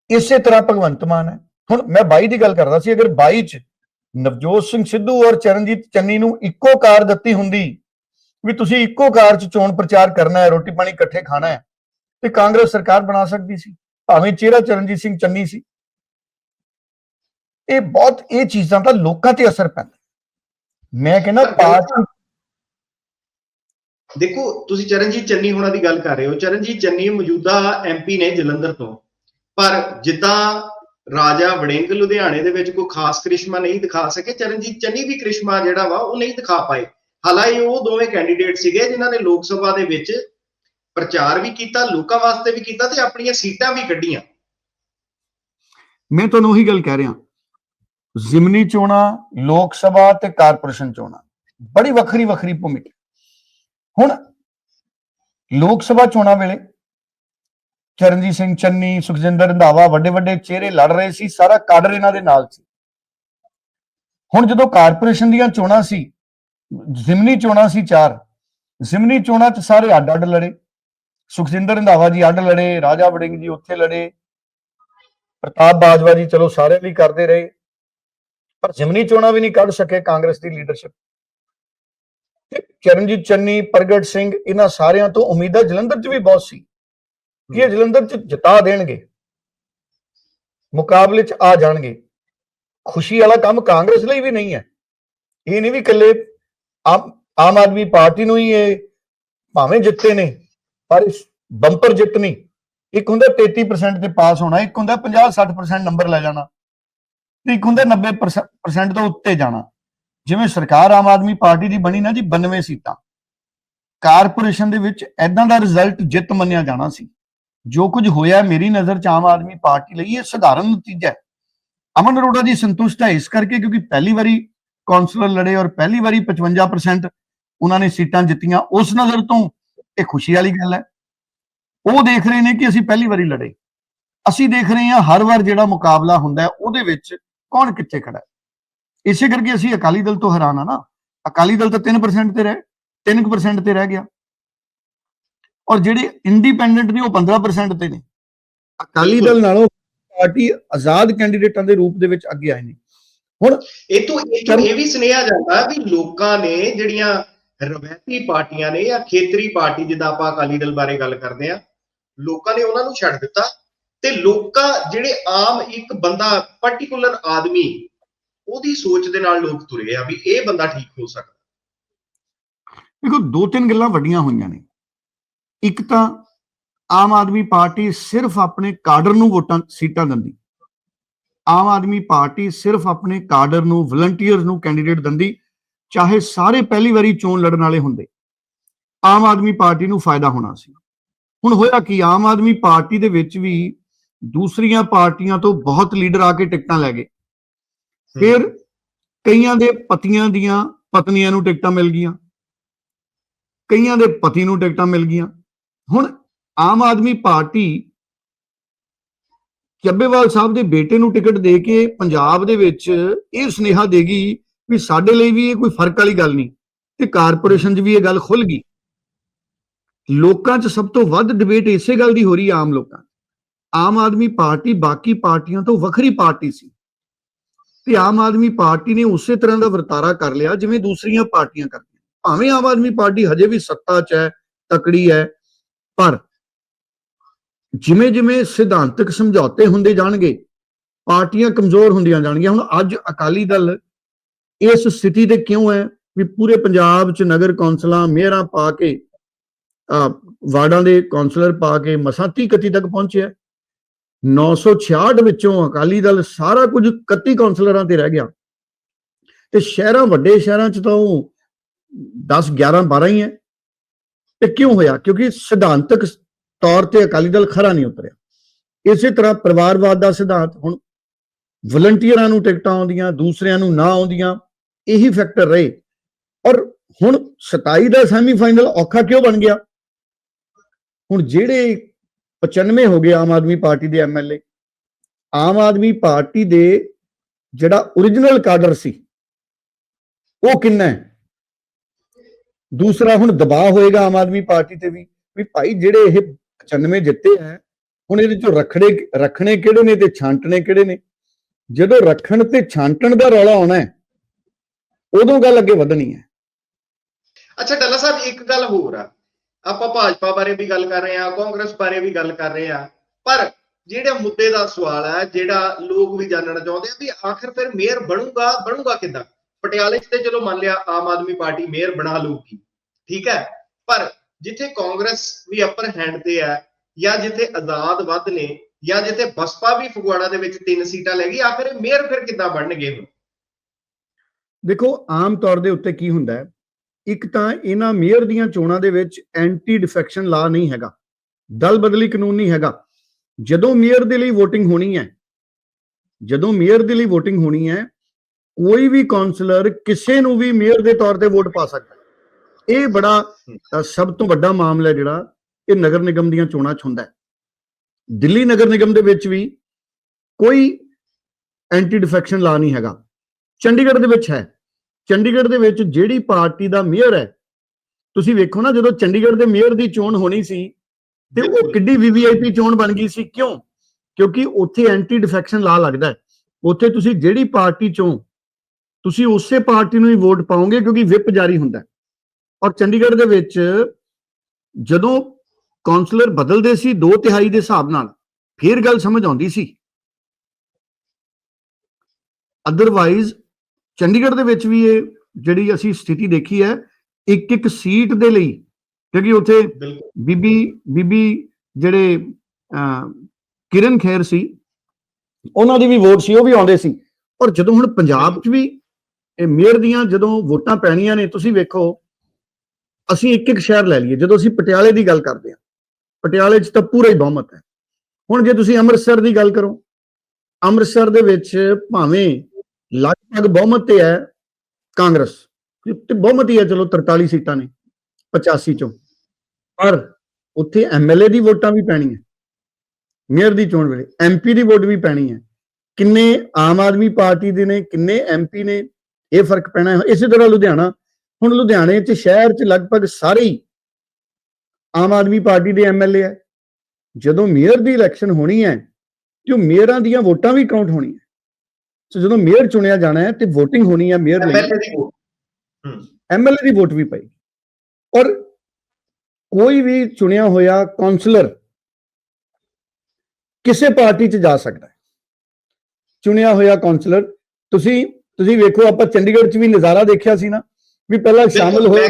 ਇਸੇ ਤਰ੍ਹਾਂ ਭਗਵੰਤ ਮਾਨ ਹੈ। ਹੁਣ ਮੈਂ 22 ਦੀ ਗੱਲ ਕਰਦਾ ਸੀ ਅਗਰ 22 ਚ ਨਵਜੋਤ ਸਿੰਘ ਸਿੱਧੂ ਔਰ ਚਰਨਜੀਤ ਚੰਨੀ ਨੂੰ ਇੱਕੋ ਕਾਰ ਦਿੱਤੀ ਹੁੰਦੀ ਵੀ ਤੁਸੀਂ ਇੱਕੋ ਕਾਰ 'ਚ ਚੋਣ ਪ੍ਰਚਾਰ ਕਰਨਾ ਹੈ ਰੋਟੀ ਪਾਣੀ ਇਕੱਠੇ ਖਾਣਾ ਹੈ ਤੇ ਕਾਂਗਰਸ ਸਰਕਾਰ ਬਣਾ ਸਕਦੀ ਸੀ ਭਾਵੇਂ ਚਿਹਰਾ ਚਰਨਜੀਤ ਸਿੰਘ ਚੰਨੀ ਸੀ। ਇਹ ਬਹੁਤ ਇਹ ਚੀਜ਼ਾਂ ਦਾ ਲੋਕਾਂ ਤੇ ਅਸਰ ਪੈਂਦਾ ਮੈਂ ਕਹਿੰਦਾ ਪਾਰਟੀ ਦੇਖੋ, ਤੁਸੀਂ ਚਰਨਜੀਤ ਚੰਨੀ ਹੋਣਾ ਦੀ ਗੱਲ ਕਰ ਰਹੇ ਹੋ। ਚਰਨਜੀਤ ਚੰਨੀ ਮੌਜੂਦਾ ਐਮਪੀ ਨੇ ਜਲੰਧਰ ਤੋਂ। ਪਰ ਜਿੱਦਾਂ ਰਾਜਾ ਵੜਿੰਗ ਲੁਧਿਆਣੇ ਦੇ ਵਿੱਚ ਕੋਈ ਖਾਸ ਕ੍ਰਿਸ਼ਮਾ ਨਹੀਂ ਦਿਖਾ ਸਕੇ, ਚਰਨਜੀਤ ਚੰਨੀ ਵੀ ਕ੍ਰਿਸ਼ਮਾ ਜਿਹੜਾ ਵਾ, ਉਹ ਨਹੀਂ ਦਿਖਾ ਪਾਏ। ਹਾਲਾਂਕਿ ਉਹ ਦੋਵੇਂ ਕੈਂਡੀਡੇਟ ਸੀਗੇ ਜਿਨ੍ਹਾਂ ਨੇ ਲੋਕ ਸਭਾ ਦੇ ਵਿੱਚ ਪ੍ਰਚਾਰ ਵੀ ਕੀਤਾ, ਲੋਕਾਂ ਵਾਸਤੇ ਵੀ ਕੀਤਾ ਤੇ ਆਪਣੀਆਂ ਸੀਟਾਂ ਵੀ ਕੱਢੀਆਂ। ਮੈਂ ਤੁਹਾਨੂੰ ਉਹੀ ਗੱਲ ਕਹਿ ਰਿਹਾ। ਜ਼ਿਮਨੀ ਚੋਣਾਂ, ਲੋਕ ਸਭਾ ਤੇ ਕਾਰਪੋਰੇਸ਼ਨ ਚੋਣਾਂ। ਬੜੀ ਵੱਖਰੀ ਵੱਖਰੀ ਭੂਮਿਕਾ। ਹੁਣ ਲੋਕ ਸਭਾ ਚੋਣਾਂ ਵੇਲੇ ਚਰਨਜੀਤ ਸਿੰਘ ਚੰਨੀ, ਸੁਖਜਿੰਦਰ ਰੰਧਾਵਾ ਵੱਡੇ ਵੱਡੇ ਚਿਹਰੇ ਲੜ ਰਹੇ ਸੀ, ਸਾਰਾ ਕਾਡਰ ਇਹਨਾਂ ਦੇ ਨਾਲ ਸੀ। ਹੁਣ ਜਦੋਂ ਕਾਰਪੋਰੇਸ਼ਨ ਦੀਆਂ ਚੋਣਾਂ ਸੀ, ਜ਼ਿਮਨੀ ਚੋਣਾਂ ਸੀ ਚਾਰ, ਜ਼ਿਮਨੀ ਚੋਣਾਂ 'ਚ ਸਾਰੇ ਅੱਡ ਅੱਡ ਲੜੇ। ਸੁਖਜਿੰਦਰ ਰੰਧਾਵਾ ਜੀ ਅੱਡ ਲੜੇ, ਰਾਜਾ ਵੜਿੰਗ ਜੀ ਉੱਥੇ ਲੜੇ। ਪ੍ਰਤਾਪ ਬਾਜਵਾ ਜੀ ਚਲੋ ਸਾਰੇ ਲਈ ਕਰਦੇ ਰਹੇ, ਪਰ ਜ਼ਿਮਨੀ ਚੋਣਾਂ ਵੀ ਨਹੀਂ ਕੱਢ ਸਕੇ ਕਾਂਗਰਸ ਦੀ ਲੀਡਰਸ਼ਿਪ ਚਰਨਜੀਤ ਚੰਨੀ ਪ੍ਰਗਟ ਸਿੰਘ ਇਹਨਾਂ ਸਾਰਿਆਂ ਤੋਂ ਉਮੀਦਾਂ ਜਲੰਧਰ 'ਚ ਵੀ ਬਹੁਤ ਸੀ। ਕਿ ਇਹ ਜਲੰਧਰ 'ਚ ਜਿਤਾ ਦੇਣਗੇ? ਮੁਕਾਬਲੇ 'ਚ ਆ ਜਾਣਗੇ। ਖੁਸ਼ੀ ਵਾਲਾ ਕੰਮ ਕਾਂਗਰਸ ਲਈ ਵੀ ਨਹੀਂ ਹੈ। ਇਹ ਨਹੀਂ ਵੀ ਇਕੱਲੇ ਆਮ ਆਮ ਆਦਮੀ ਪਾਰਟੀ ਨੂੰ ਹੀ ਇਹ ਭਾਵੇਂ ਜਿੱਤੇ ਨੇ ਪਰ ਇਸ ਬੰਪਰ ਜਿੱਤ ਨਹੀਂ। ਇੱਕ ਹੁੰਦਾ 33% ਤੇ ਪਾਸ ਹੋਣਾ ਇੱਕ ਹੁੰਦਾ 50 60% ਨੰਬਰ ਲੈ ਜਾਣਾ ਤੇ ਇੱਕ ਹੁੰਦਾ 90% ਤੋਂ ਉੱਤੇ ਜਾਣਾ। ਜਿਵੇਂ ਸਰਕਾਰ ਆਮ ਆਦਮੀ ਪਾਰਟੀ ਦੀ ਬਣੀ ਨਾ ਜੀ 92 ਸੀਟਾਂ। ਕਾਰਪੋਰੇਸ਼ਨ ਦੇ ਵਿੱਚ ਐਦਾਂ ਦਾ ਰਿਜ਼ਲਟ ਜਿੱਤ ਮੰਨਿਆ ਜਾਣਾ ਸੀ। ਜੋ ਕੁਝ ਹੋਇਆ ਮੇਰੀ ਨਜ਼ਰ ਚ ਆਮ ਆਦਮੀ ਪਾਰਟੀ ਲਈ ਇਹ ਸਧਾਰਨ ਨਤੀਜਾ ਹੈ। ਅਮਨ ਅਰੋੜਾ ਜੀ ਸੰਤੁਸ਼ਟ ਹੈ ਇਸ ਕਰਕੇ ਕਿਉਂਕਿ ਪਹਿਲੀ ਵਾਰੀ ਕੌਂਸਲਰ ਲੜੇ ਔਰ ਪਹਿਲੀ ਵਾਰੀ 55% ਉਹਨਾਂ ਨੇ ਸੀਟਾਂ ਜਿੱਤੀਆਂ। ਉਸ ਨਜ਼ਰ ਤੋਂ ਇਹ ਖੁਸ਼ੀ ਵਾਲੀ ਗੱਲ ਹੈ। ਉਹ ਦੇਖ ਰਹੇ ਨੇ ਕਿ ਅਸੀਂ ਪਹਿਲੀ ਵਾਰੀ ਲੜੇ। ਅਸੀਂ ਦੇਖ ਰਹੇ ਹਾਂ ਹਰ ਵਾਰ ਜਿਹੜਾ ਮੁਕਾਬਲਾ ਹੁੰਦਾ ਉਹਦੇ ਵਿੱਚ ਕੌਣ ਕਿੱਥੇ ਖੜਾ ਹੈ। ਇਸੇ ਕਰਕੇ ਅਸੀਂ ਅਕਾਲੀ ਦਲ ਤੋਂ ਹੈਰਾਨ ਆ ਨਾ। ਅਕਾਲੀ ਦਲ ਤਾਂ 3% ਤੇ ਰਹਿ 3% ਤੇ ਰਹਿ ਗਿਆ। ਔਰ ਜਿਹੜੇ ਇੰਡੀਪੈਂਡੈਂਟ ਨੇ ਉਹ 15% ਤੇ ਨੇ। ਅਕਾਲੀ ਦਲ ਨਾਲੋਂ ਪਾਰਟੀ ਆਜ਼ਾਦ ਕੈਂਡੀਡੇਟਾਂ ਦੇ ਰੂਪ ਦੇ ਵਿੱਚ ਅੱਗੇ ਆਏ ਨੇ। ਇਹ ਤੋਂ ਇਹ ਤੋਂ ਇਹ ਵੀ ਸੁਨੇਹਾ ਜਾਂਦਾ ਵੀ ਲੋਕਾਂ ਨੇ ਜਿਹੜੀਆਂ ਰਵਾਇਤੀ ਪਾਰਟੀਆਂ ਨੇ ਜਾਂ ਖੇਤਰੀ ਪਾਰਟੀ ਜਿੱਦਾਂ ਆਪਾਂ ਅਕਾਲੀ ਦਲ ਬਾਰੇ ਗੱਲ ਕਰਦੇ ਆ ਲੋਕਾਂ ਨੇ ਉਹਨਾਂ ਨੂੰ ਛੱਡ ਦਿੱਤਾ ਤੇ ਲੋਕਾਂ ਜਿਹੜੇ ਆਮ ਇੱਕ ਬੰਦਾ ਪਾਰਟਿਕੂਲਰ ਆਦਮੀ ਉਹਦੀ ਸੋਚ ਦੇ ਨਾਲ ਲੋਕ ਤੁਰੇ ਆ ਵੀ ਇਹ ਬੰਦਾ ਠੀਕ ਹੋ ਸਕਦਾ। ਦੇਖੋ ਦੋ ਤਿੰਨ ਗੱਲਾਂ ਵੱਡੀਆਂ ਹੋਈਆਂ ਨੇ। ਇੱਕ ਤਾਂ ਆਮ ਆਦਮੀ ਪਾਰਟੀ ਸਿਰਫ ਆਪਣੇ ਕਾਡਰ ਨੂੰ ਵੋਟਾਂ, ਸੀਟਾਂ ਦਿੰਦੀ। ਆਮ ਆਦਮੀ ਪਾਰਟੀ ਸਿਰਫ ਆਪਣੇ ਕਾਡਰ ਨੂੰ ਵਲੰਟੀਅਰ ਨੂੰ ਕੈਂਡੀਡੇਟ ਦਿੰਦੀ, ਚਾਹੇ ਸਾਰੇ ਪਹਿਲੀ ਵਾਰੀ ਚੋਣ ਲੜਨ ਵਾਲੇ ਹੁੰਦੇ। ਆਮ ਆਦਮੀ ਪਾਰਟੀ ਨੂੰ ਫਾਇਦਾ ਹੋਣਾ ਸੀ। ਹੁਣ ਹੋਇਆ ਕਿ, ਆਮ ਆਦਮੀ ਪਾਰਟੀ ਦੇ ਵਿੱਚ ਵੀ ਦੂਸਰੀਆਂ ਪਾਰਟੀਆਂ ਤੋਂ ਬਹੁਤ ਲੀਡਰ ਆ ਕੇ ਟਿਕਟਾਂ ਲੈ ਗਏ। ਫਿਰ ਕਈਆਂ ਦੇ ਪਤੀਆਂ ਦੀਆਂ ਪਤਨੀਆਂ ਨੂੰ ਟਿਕਟਾਂ ਮਿਲ ਗਈਆਂ। ਕਈਆਂ ਦੇ ਪਤੀ ਨੂੰ ਟਿਕਟਾਂ ਮਿਲ ਗਈਆਂ। ਹੁਣ ਆਮ ਆਦਮੀ ਪਾਰਟੀ ਚੱਬੇਵਾਲ ਸਾਹਿਬ ਦੇ ਬੇਟੇ ਨੂੰ ਟਿਕਟ ਦੇ ਕੇ ਪੰਜਾਬ ਦੇ ਵਿੱਚ ਇਹ ਸੁਨੇਹਾ ਦੇਗੀ ਵੀ ਸਾਡੇ ਲਈ ਵੀ ਇਹ ਕੋਈ ਫ਼ਰਕ ਵਾਲੀ ਗੱਲ ਨਹੀਂ ਤੇ ਕਾਰਪੋਰੇਸ਼ਨ 'ਚ ਵੀ ਇਹ ਗੱਲ ਖੁੱਲ ਗਈ। ਲੋਕਾਂ 'ਚ ਸਭ ਤੋਂ ਵੱਧ ਡਿਬੇਟ ਇਸੇ ਗੱਲ ਦੀ ਹੋ ਰਹੀ ਹੈ ਆਮ ਲੋਕਾਂ ਆਮ ਆਦਮੀ ਪਾਰਟੀ ਬਾਕੀ ਪਾਰਟੀਆਂ ਤੋਂ ਵੱਖਰੀ ਪਾਰਟੀ ਸੀ। ਤੇ ਆਮ ਆਦਮੀ ਪਾਰਟੀ ਨੇ ਉਸੇ ਤਰ੍ਹਾਂ ਦਾ ਵਰਤਾਰਾ ਕਰ ਲਿਆ ਜਿਵੇਂ ਦੂਸਰੀਆਂ ਪਾਰਟੀਆਂ ਕਰਦੀਆਂ। ਭਾਵੇਂ ਆਮ ਆਦਮੀ ਪਾਰਟੀ ਹਜੇ ਵੀ ਸੱਤਾ 'ਚ ਹੈ ਤਕੜੀ ਹੈ ਪਰ ਜਿਵੇਂ ਜਿਵੇਂ ਸਿਧਾਂਤਕ ਸਮਝੌਤੇ ਹੁੰਦੇ ਜਾਣਗੇ ਪਾਰਟੀਆਂ ਕਮਜ਼ੋਰ ਹੁੰਦੀਆਂ ਜਾਣਗੀਆਂ। ਹੁਣ ਅੱਜ ਅਕਾਲੀ ਦਲ ਇਸ ਸਥਿਤੀ ਤੇ ਕਿਉਂ ਹੈ ਵੀ ਪੂਰੇ ਪੰਜਾਬ 'ਚ ਨਗਰ ਕੌਂਸਲਾਂ ਮੇਅਰਾਂ ਪਾ ਕੇ ਅਹ, ਵਾਰਡਾਂ ਦੇ ਕੌਂਸਲਰ ਪਾ ਕੇ ਮਸਾਂ 30 31 ਤੱਕ ਪਹੁੰਚਿਆ। 966 ਵਿੱਚੋਂ ਅਕਾਲੀ ਦਲ ਸਾਰਾ ਕੁਝ 31 ਕੌਂਸਲਰਾਂ ਤੇ ਰਹਿ ਗਿਆ। ਤੇ ਸ਼ਹਿਰਾਂ, ਵੱਡੇ ਸ਼ਹਿਰਾਂ 'ਚ ਤਾਂ ਉਹ 10 11 12 ਹੀ ਹੈ। ਤੇ ਕਿਉਂ ਹੋਇਆ? ਕਿਉਂਕਿ ਸਿਧਾਂਤਕ ਤੌਰ ਤੇ ਅਕਾਲੀ ਦਲ ਖਰਾ ਨਹੀਂ ਉਤਰਿਆ। ਇਸੇ ਤਰ੍ਹਾਂ ਪਰਿਵਾਰਵਾਦ ਦਾ ਸਿਧਾਂਤ, ਹੁਣ ਵਲੰਟੀਅਰਾਂ ਨੂੰ ਟਿਕਟਾਂ ਆਉਂਦੀਆਂ, ਦੂਸਰਿਆਂ ਨੂੰ ਨਾ ਆਉਂਦੀਆਂ, ਇਹੀ ਫੈਕਟਰ ਰਹੇ। ਔਰ ਹੁਣ 27 ਦਾ ਸੈਮੀਫਾਈਨਲ ਔਖਾ ਕਿਉਂ ਬਣ ਗਿਆ? ਹੁਣ ਜਿਹੜੇ 95 ਹੋ ਗਏ ਆਮ ਆਦਮੀ ਪਾਰਟੀ ਦੇ ਐਮਐਲਏ ਆਮ ਆਦਮੀ ਪਾਰਟੀ ਦੇ ਜਿਹੜਾ origignal ਕਾਡਰ ਸੀ, ਉਹ ਕਿੰਨਾ ਹੈ? ਦੂਸਰਾ ਹੁਣ ਦਬਾਅ ਹੋਏਗਾ ਆਮ ਆਦਮੀ ਪਾਰਟੀ ਤੇ ਵੀ ਵੀ ਭਾਈ ਜਿਹੜੇ ਇਹ 95 ਜਿੱਤੇ ਹੈ, ਹੁਣ ਇਹਦੇ ਚੋਂ ਰਖੜੇ, ਰੱਖਣੇ ਕਿਹੜੇ ਨੇ ਤੇ ਛਾਂਟਣੇ ਕਿਹੜੇ ਨੇ? ਜਦੋਂ ਰੱਖਣ ਤੇ ਛਾਂਟਣ ਦਾ ਰੌਲਾ ਆਉਣਾ ਹੈ, ਉਦੋਂ ਗੱਲ ਅੱਗੇ ਵਧਣੀ ਹੈ। ਅੱਛਾ, ਡੱਲਾ ਸਾਹਿਬ, ਇੱਕ ਗੱਲ ਹੋਰ ਆ। ਆਪਾਂ ਭਾਜਪਾ ਬਾਰੇ ਵੀ ਗੱਲ ਕਰ ਰਹੇ ਆ ਕਾਂਗਰਸ ਬਾਰੇ ਵੀ ਗੱਲ ਕਰ ਰਹੇ ਆ ਪਰ ਜਿਹੜੇ ਮੁੱਦੇ ਦਾ ਸਵਾਲ ਹੈ, ਜਿਹੜਾ ਲੋਕ ਵੀ ਜਾਣਨਾ ਚਾਹੁੰਦੇ ਆ ਵੀ ਆਖਰ ਫਿਰ ਮੇਅਰ ਬਣੂਗਾ ਬਣੂਗਾ ਕਿੱਦਾਂ? ਪਟਿਆਲੇ 'ਚ ਤੇ ਚਲੋ ਮੰਨ ਲਿਆ ਆਮ ਆਦਮੀ ਪਾਰਟੀ ਮੇਅਰ ਬਣਾ ਲਊਗੀ, ਠੀਕ ਹੈ? ਪਰ ਜਿੱਥੇ ਕਾਂਗਰਸ ਵੀ ਅਪਰ ਹੈਂਡ ਤੇ ਹੈ, ਜਾਂ ਜਿੱਥੇ ਆਜ਼ਾਦ ਵੱਧ ਨੇ, ਜਾਂ ਜਿੱਥੇ ਬਸਪਾ ਵੀ ਫਗਵਾੜਾ ਦੇ ਵਿੱਚ ਤਿੰਨ ਸੀਟਾਂ ਲੈ ਗਈ, ਆਖਰ ਮੇਅਰ ਫਿਰ ਕਿੱਦਾਂ ਬਣਨਗੇ ਹੁਣ? ਦੇਖੋ, ਆਮ ਤੌਰ ਦੇ ਉੱਤੇ ਕੀ ਹੁੰਦਾ ਹੈ ਇੱਕ ਤਾਂ ਇਹਨਾਂ ਮੇਅਰ ਦੀਆਂ ਚੋਣਾਂ ਦੇ ਵਿੱਚ ਐਂਟੀ ਡਿਫੈਕਸ਼ਨ ਲਾ ਨਹੀਂ ਹੈਗਾ। ਦਲ ਬਦਲੀ ਕਾਨੂੰਨ ਨਹੀਂ ਹੈਗਾ। ਜਦੋਂ ਮੇਅਰ ਦੇ ਲਈ VOTING ਹੋਣੀ ਹੈ, ਜਦੋਂ ਮੇਅਰ ਦੇ ਲਈ VOTING ਹੋਣੀ ਹੈ, ਕੋਈ ਵੀ ਕਾਉਂਸਲਰ ਕਿਸੇ ਨੂੰ ਵੀ ਮੇਅਰ ਦੇ ਤੌਰ ਤੇ ਵੋਟ ਪਾ ਸਕਦਾ ਇਹ ਬੜਾ ਸਭ ਤੋਂ ਵੱਡਾ ਮਾਮਲਾ ਜਿਹੜਾ ਇਹ ਨਗਰ ਨਿਗਮ ਦੀਆਂ ਚੋਣਾਂ 'ਚ ਹੁੰਦਾ ਹੈ। ਦਿੱਲੀ ਨਗਰ ਨਿਗਮ ਦੇ ਵਿੱਚ ਵੀ ਕੋਈ ਐਂਟੀ ਡਿਫੈਕਸ਼ਨ ਲਾ ਨਹੀਂ ਹੈਗਾ। ਚੰਡੀਗੜ੍ਹ ਦੇ ਵਿੱਚ ਹੈ। ਚੰਡੀਗੜ੍ਹ ਦੇ ਵਿੱਚ ਜਿਹੜੀ ਪਾਰਟੀ ਦਾ ਮੇਅਰ ਹੈ ਤੁਸੀਂ ਵੇਖੋ ਨਾ ਜਦੋਂ ਚੰਡੀਗੜ੍ਹ ਦੇ ਮੇਅਰ ਦੀ ਚੋਣ ਹੋਣੀ ਸੀ ਤੇ ਉਹ। ਕਿੱਡੀ ਵੀਵੀਆਈਪੀ ਚੋਣ ਬਣ ਗਈ ਸੀ। ਕਿਉਂ? ਕਿਉਂਕਿ ਉੱਥੇ ਐਂਟੀ ਡਿਫੈਕਸ਼ਨ ਲਾ ਲੱਗਦਾ ਹੈ। ਉੱਥੇ ਤੁਸੀਂ ਜਿਹੜੀ ਪਾਰਟੀ ਚੋਂ ਤੁਸੀਂ ਉਸੇ ਪਾਰਟੀ ਨੂੰ ਹੀ ਵੋਟ ਪਾਓਗੇ ਕਿਉਂਕਿ ਵਿਪ ਜਾਰੀ ਹੁੰਦਾ ਹੈ। ਔਰ ਚੰਡੀਗੜ੍ਹ ਦੇ ਵਿੱਚ ਜਦੋਂ ਕਾਉਂਸਲਰ ਬਦਲਦੇ ਸੀ ਦੋ ਤਿਹਾਈ ਦੇ ਹਿਸਾਬ ਨਾਲ ਫਿਰ ਗੱਲ ਸਮਝ ਆਉਂਦੀ ਸੀ। ਅਦਰਵਾਈਜ਼ ਚੰਡੀਗੜ੍ਹ ਦੇ ਵਿੱਚ ਵੀ ਇਹ ਜਿਹੜੀ ਅਸੀਂ ਸਥਿਤੀ ਦੇਖੀ ਹੈ ਇੱਕ ਇੱਕ ਸੀਟ ਦੇ ਲਈ ਕਿਉਂਕਿ ਉੱਥੇ ਬੀਬੀ ਬੀਬੀ ਜਿਹੜੇ ਕਿਰਨ ਖੇਰ ਸੀ ਉਹਨਾਂ ਦੀ ਵੀ ਵੋਟ ਸੀ ਉਹ ਵੀ ਆਉਂਦੇ ਸੀ। ਔਰ ਜਦੋਂ ਹੁਣ ਪੰਜਾਬ 'ਚ ਵੀ ਇਹ ਮੇਅਰ ਦੀਆਂ ਜਦੋਂ ਵੋਟਾਂ ਪੈਣੀਆਂ ਨੇ ਤੁਸੀਂ ਵੇਖੋ ਅਸੀਂ ਇੱਕ ਇੱਕ ਸ਼ਹਿਰ ਲੈ ਲਈਏ ਜਦੋਂ ਅਸੀਂ ਪਟਿਆਲੇ ਦੀ ਗੱਲ ਕਰਦੇ ਹਾਂ ਪਟਿਆਲੇ 'ਚ ਤਾਂ ਪੂਰਾ ਹੀ ਬਹੁਮਤ ਹੈ। ਹੁਣ ਜੇ ਤੁਸੀਂ ਅੰਮ੍ਰਿਤਸਰ ਦੀ ਗੱਲ ਕਰੋ ਅੰਮ੍ਰਿਤਸਰ ਦੇ ਵਿੱਚ ਭਾਵੇਂ ਲਗਭਗ ਬਹੁਮਤ ਤੇ ਹੈ ਕਾਂਗਰਸ। ਤੇ ਬਹੁਮਤ ਹੀ ਹੈ, ਚਲੋ 43 ਸੀਟਾਂ ਨੇ 85 ਚੋਂ। ਪਰ ਉੱਥੇ ਐਮਐਲਏ ਦੀ ਵੋਟਾਂ ਵੀ ਪੈਣੀਆਂ। ਮੇਅਰ ਦੀ ਚੋਣ ਵੇਲੇ ਐਮਪੀ ਦੀ ਵੋਟ ਵੀ ਪੈਣੀ ਹੈ। ਕਿੰਨੇ ਆਮ ਆਦਮੀ ਪਾਰਟੀ ਦੇ ਨੇ, ਕਿੰਨੇ ਐਮਪੀ ਨੇ, ਇਹ ਫ਼ਰਕ ਪੈਣਾ ਹੈ। ਇਸੇ ਤਰ੍ਹਾਂ ਲੁਧਿਆਣਾ। ਹੁਣ ਲੁਧਿਆਣੇ 'ਚ, ਸ਼ਹਿਰ 'ਚ ਲਗਭਗ ਸਾਰੇ ਹੀ ਆਮ ਆਦਮੀ ਪਾਰਟੀ ਦੇ ਐਮਐਲਏ ਹੈ। ਜਦੋਂ ਮੇਅਰ ਦੀ ਇਲੈਕਸ਼ਨ ਹੋਣੀ ਹੈ, ਤੇ ਉਹ ਮੇਅਰਾਂ ਦੀਆਂ ਵੋਟਾਂ ਵੀ ਕਾਊਂਟ ਹੋਣੀਆਂ। ਸੋ ਜਦੋਂ ਮੇਅਰ ਚੁਣਿਆ ਜਾਣਾ ਹੈ ਤੇ VOTING ਹੋਣੀ ਹੈ ਮੇਅਰ ਲਈ ਐਮਐਲਏ ਦੀ ਵੋਟ ਵੀ ਪਈ ਔਰ ਕੋਈ ਵੀ ਚੁਣਿਆ ਹੋਇਆ ਕਾਉਂਸਲਰ ਕਿਸੇ ਪਾਰਟੀ 'ਚ ਜਾ ਸਕਦਾ ਹੈ। ਚੁਣਿਆ ਹੋਇਆ ਕਾਉਂਸਲਰ ਤੁਸੀਂ ਤੁਸੀਂ ਵੇਖੋ ਆਪਾਂ ਚੰਡੀਗੜ੍ਹ 'ਚ ਵੀ ਨਜ਼ਾਰਾ ਦੇਖਿਆ ਸੀ ਨਾ ਵੀ ਪਹਿਲਾਂ ਸ਼ਾਮਲ ਹੋਏ।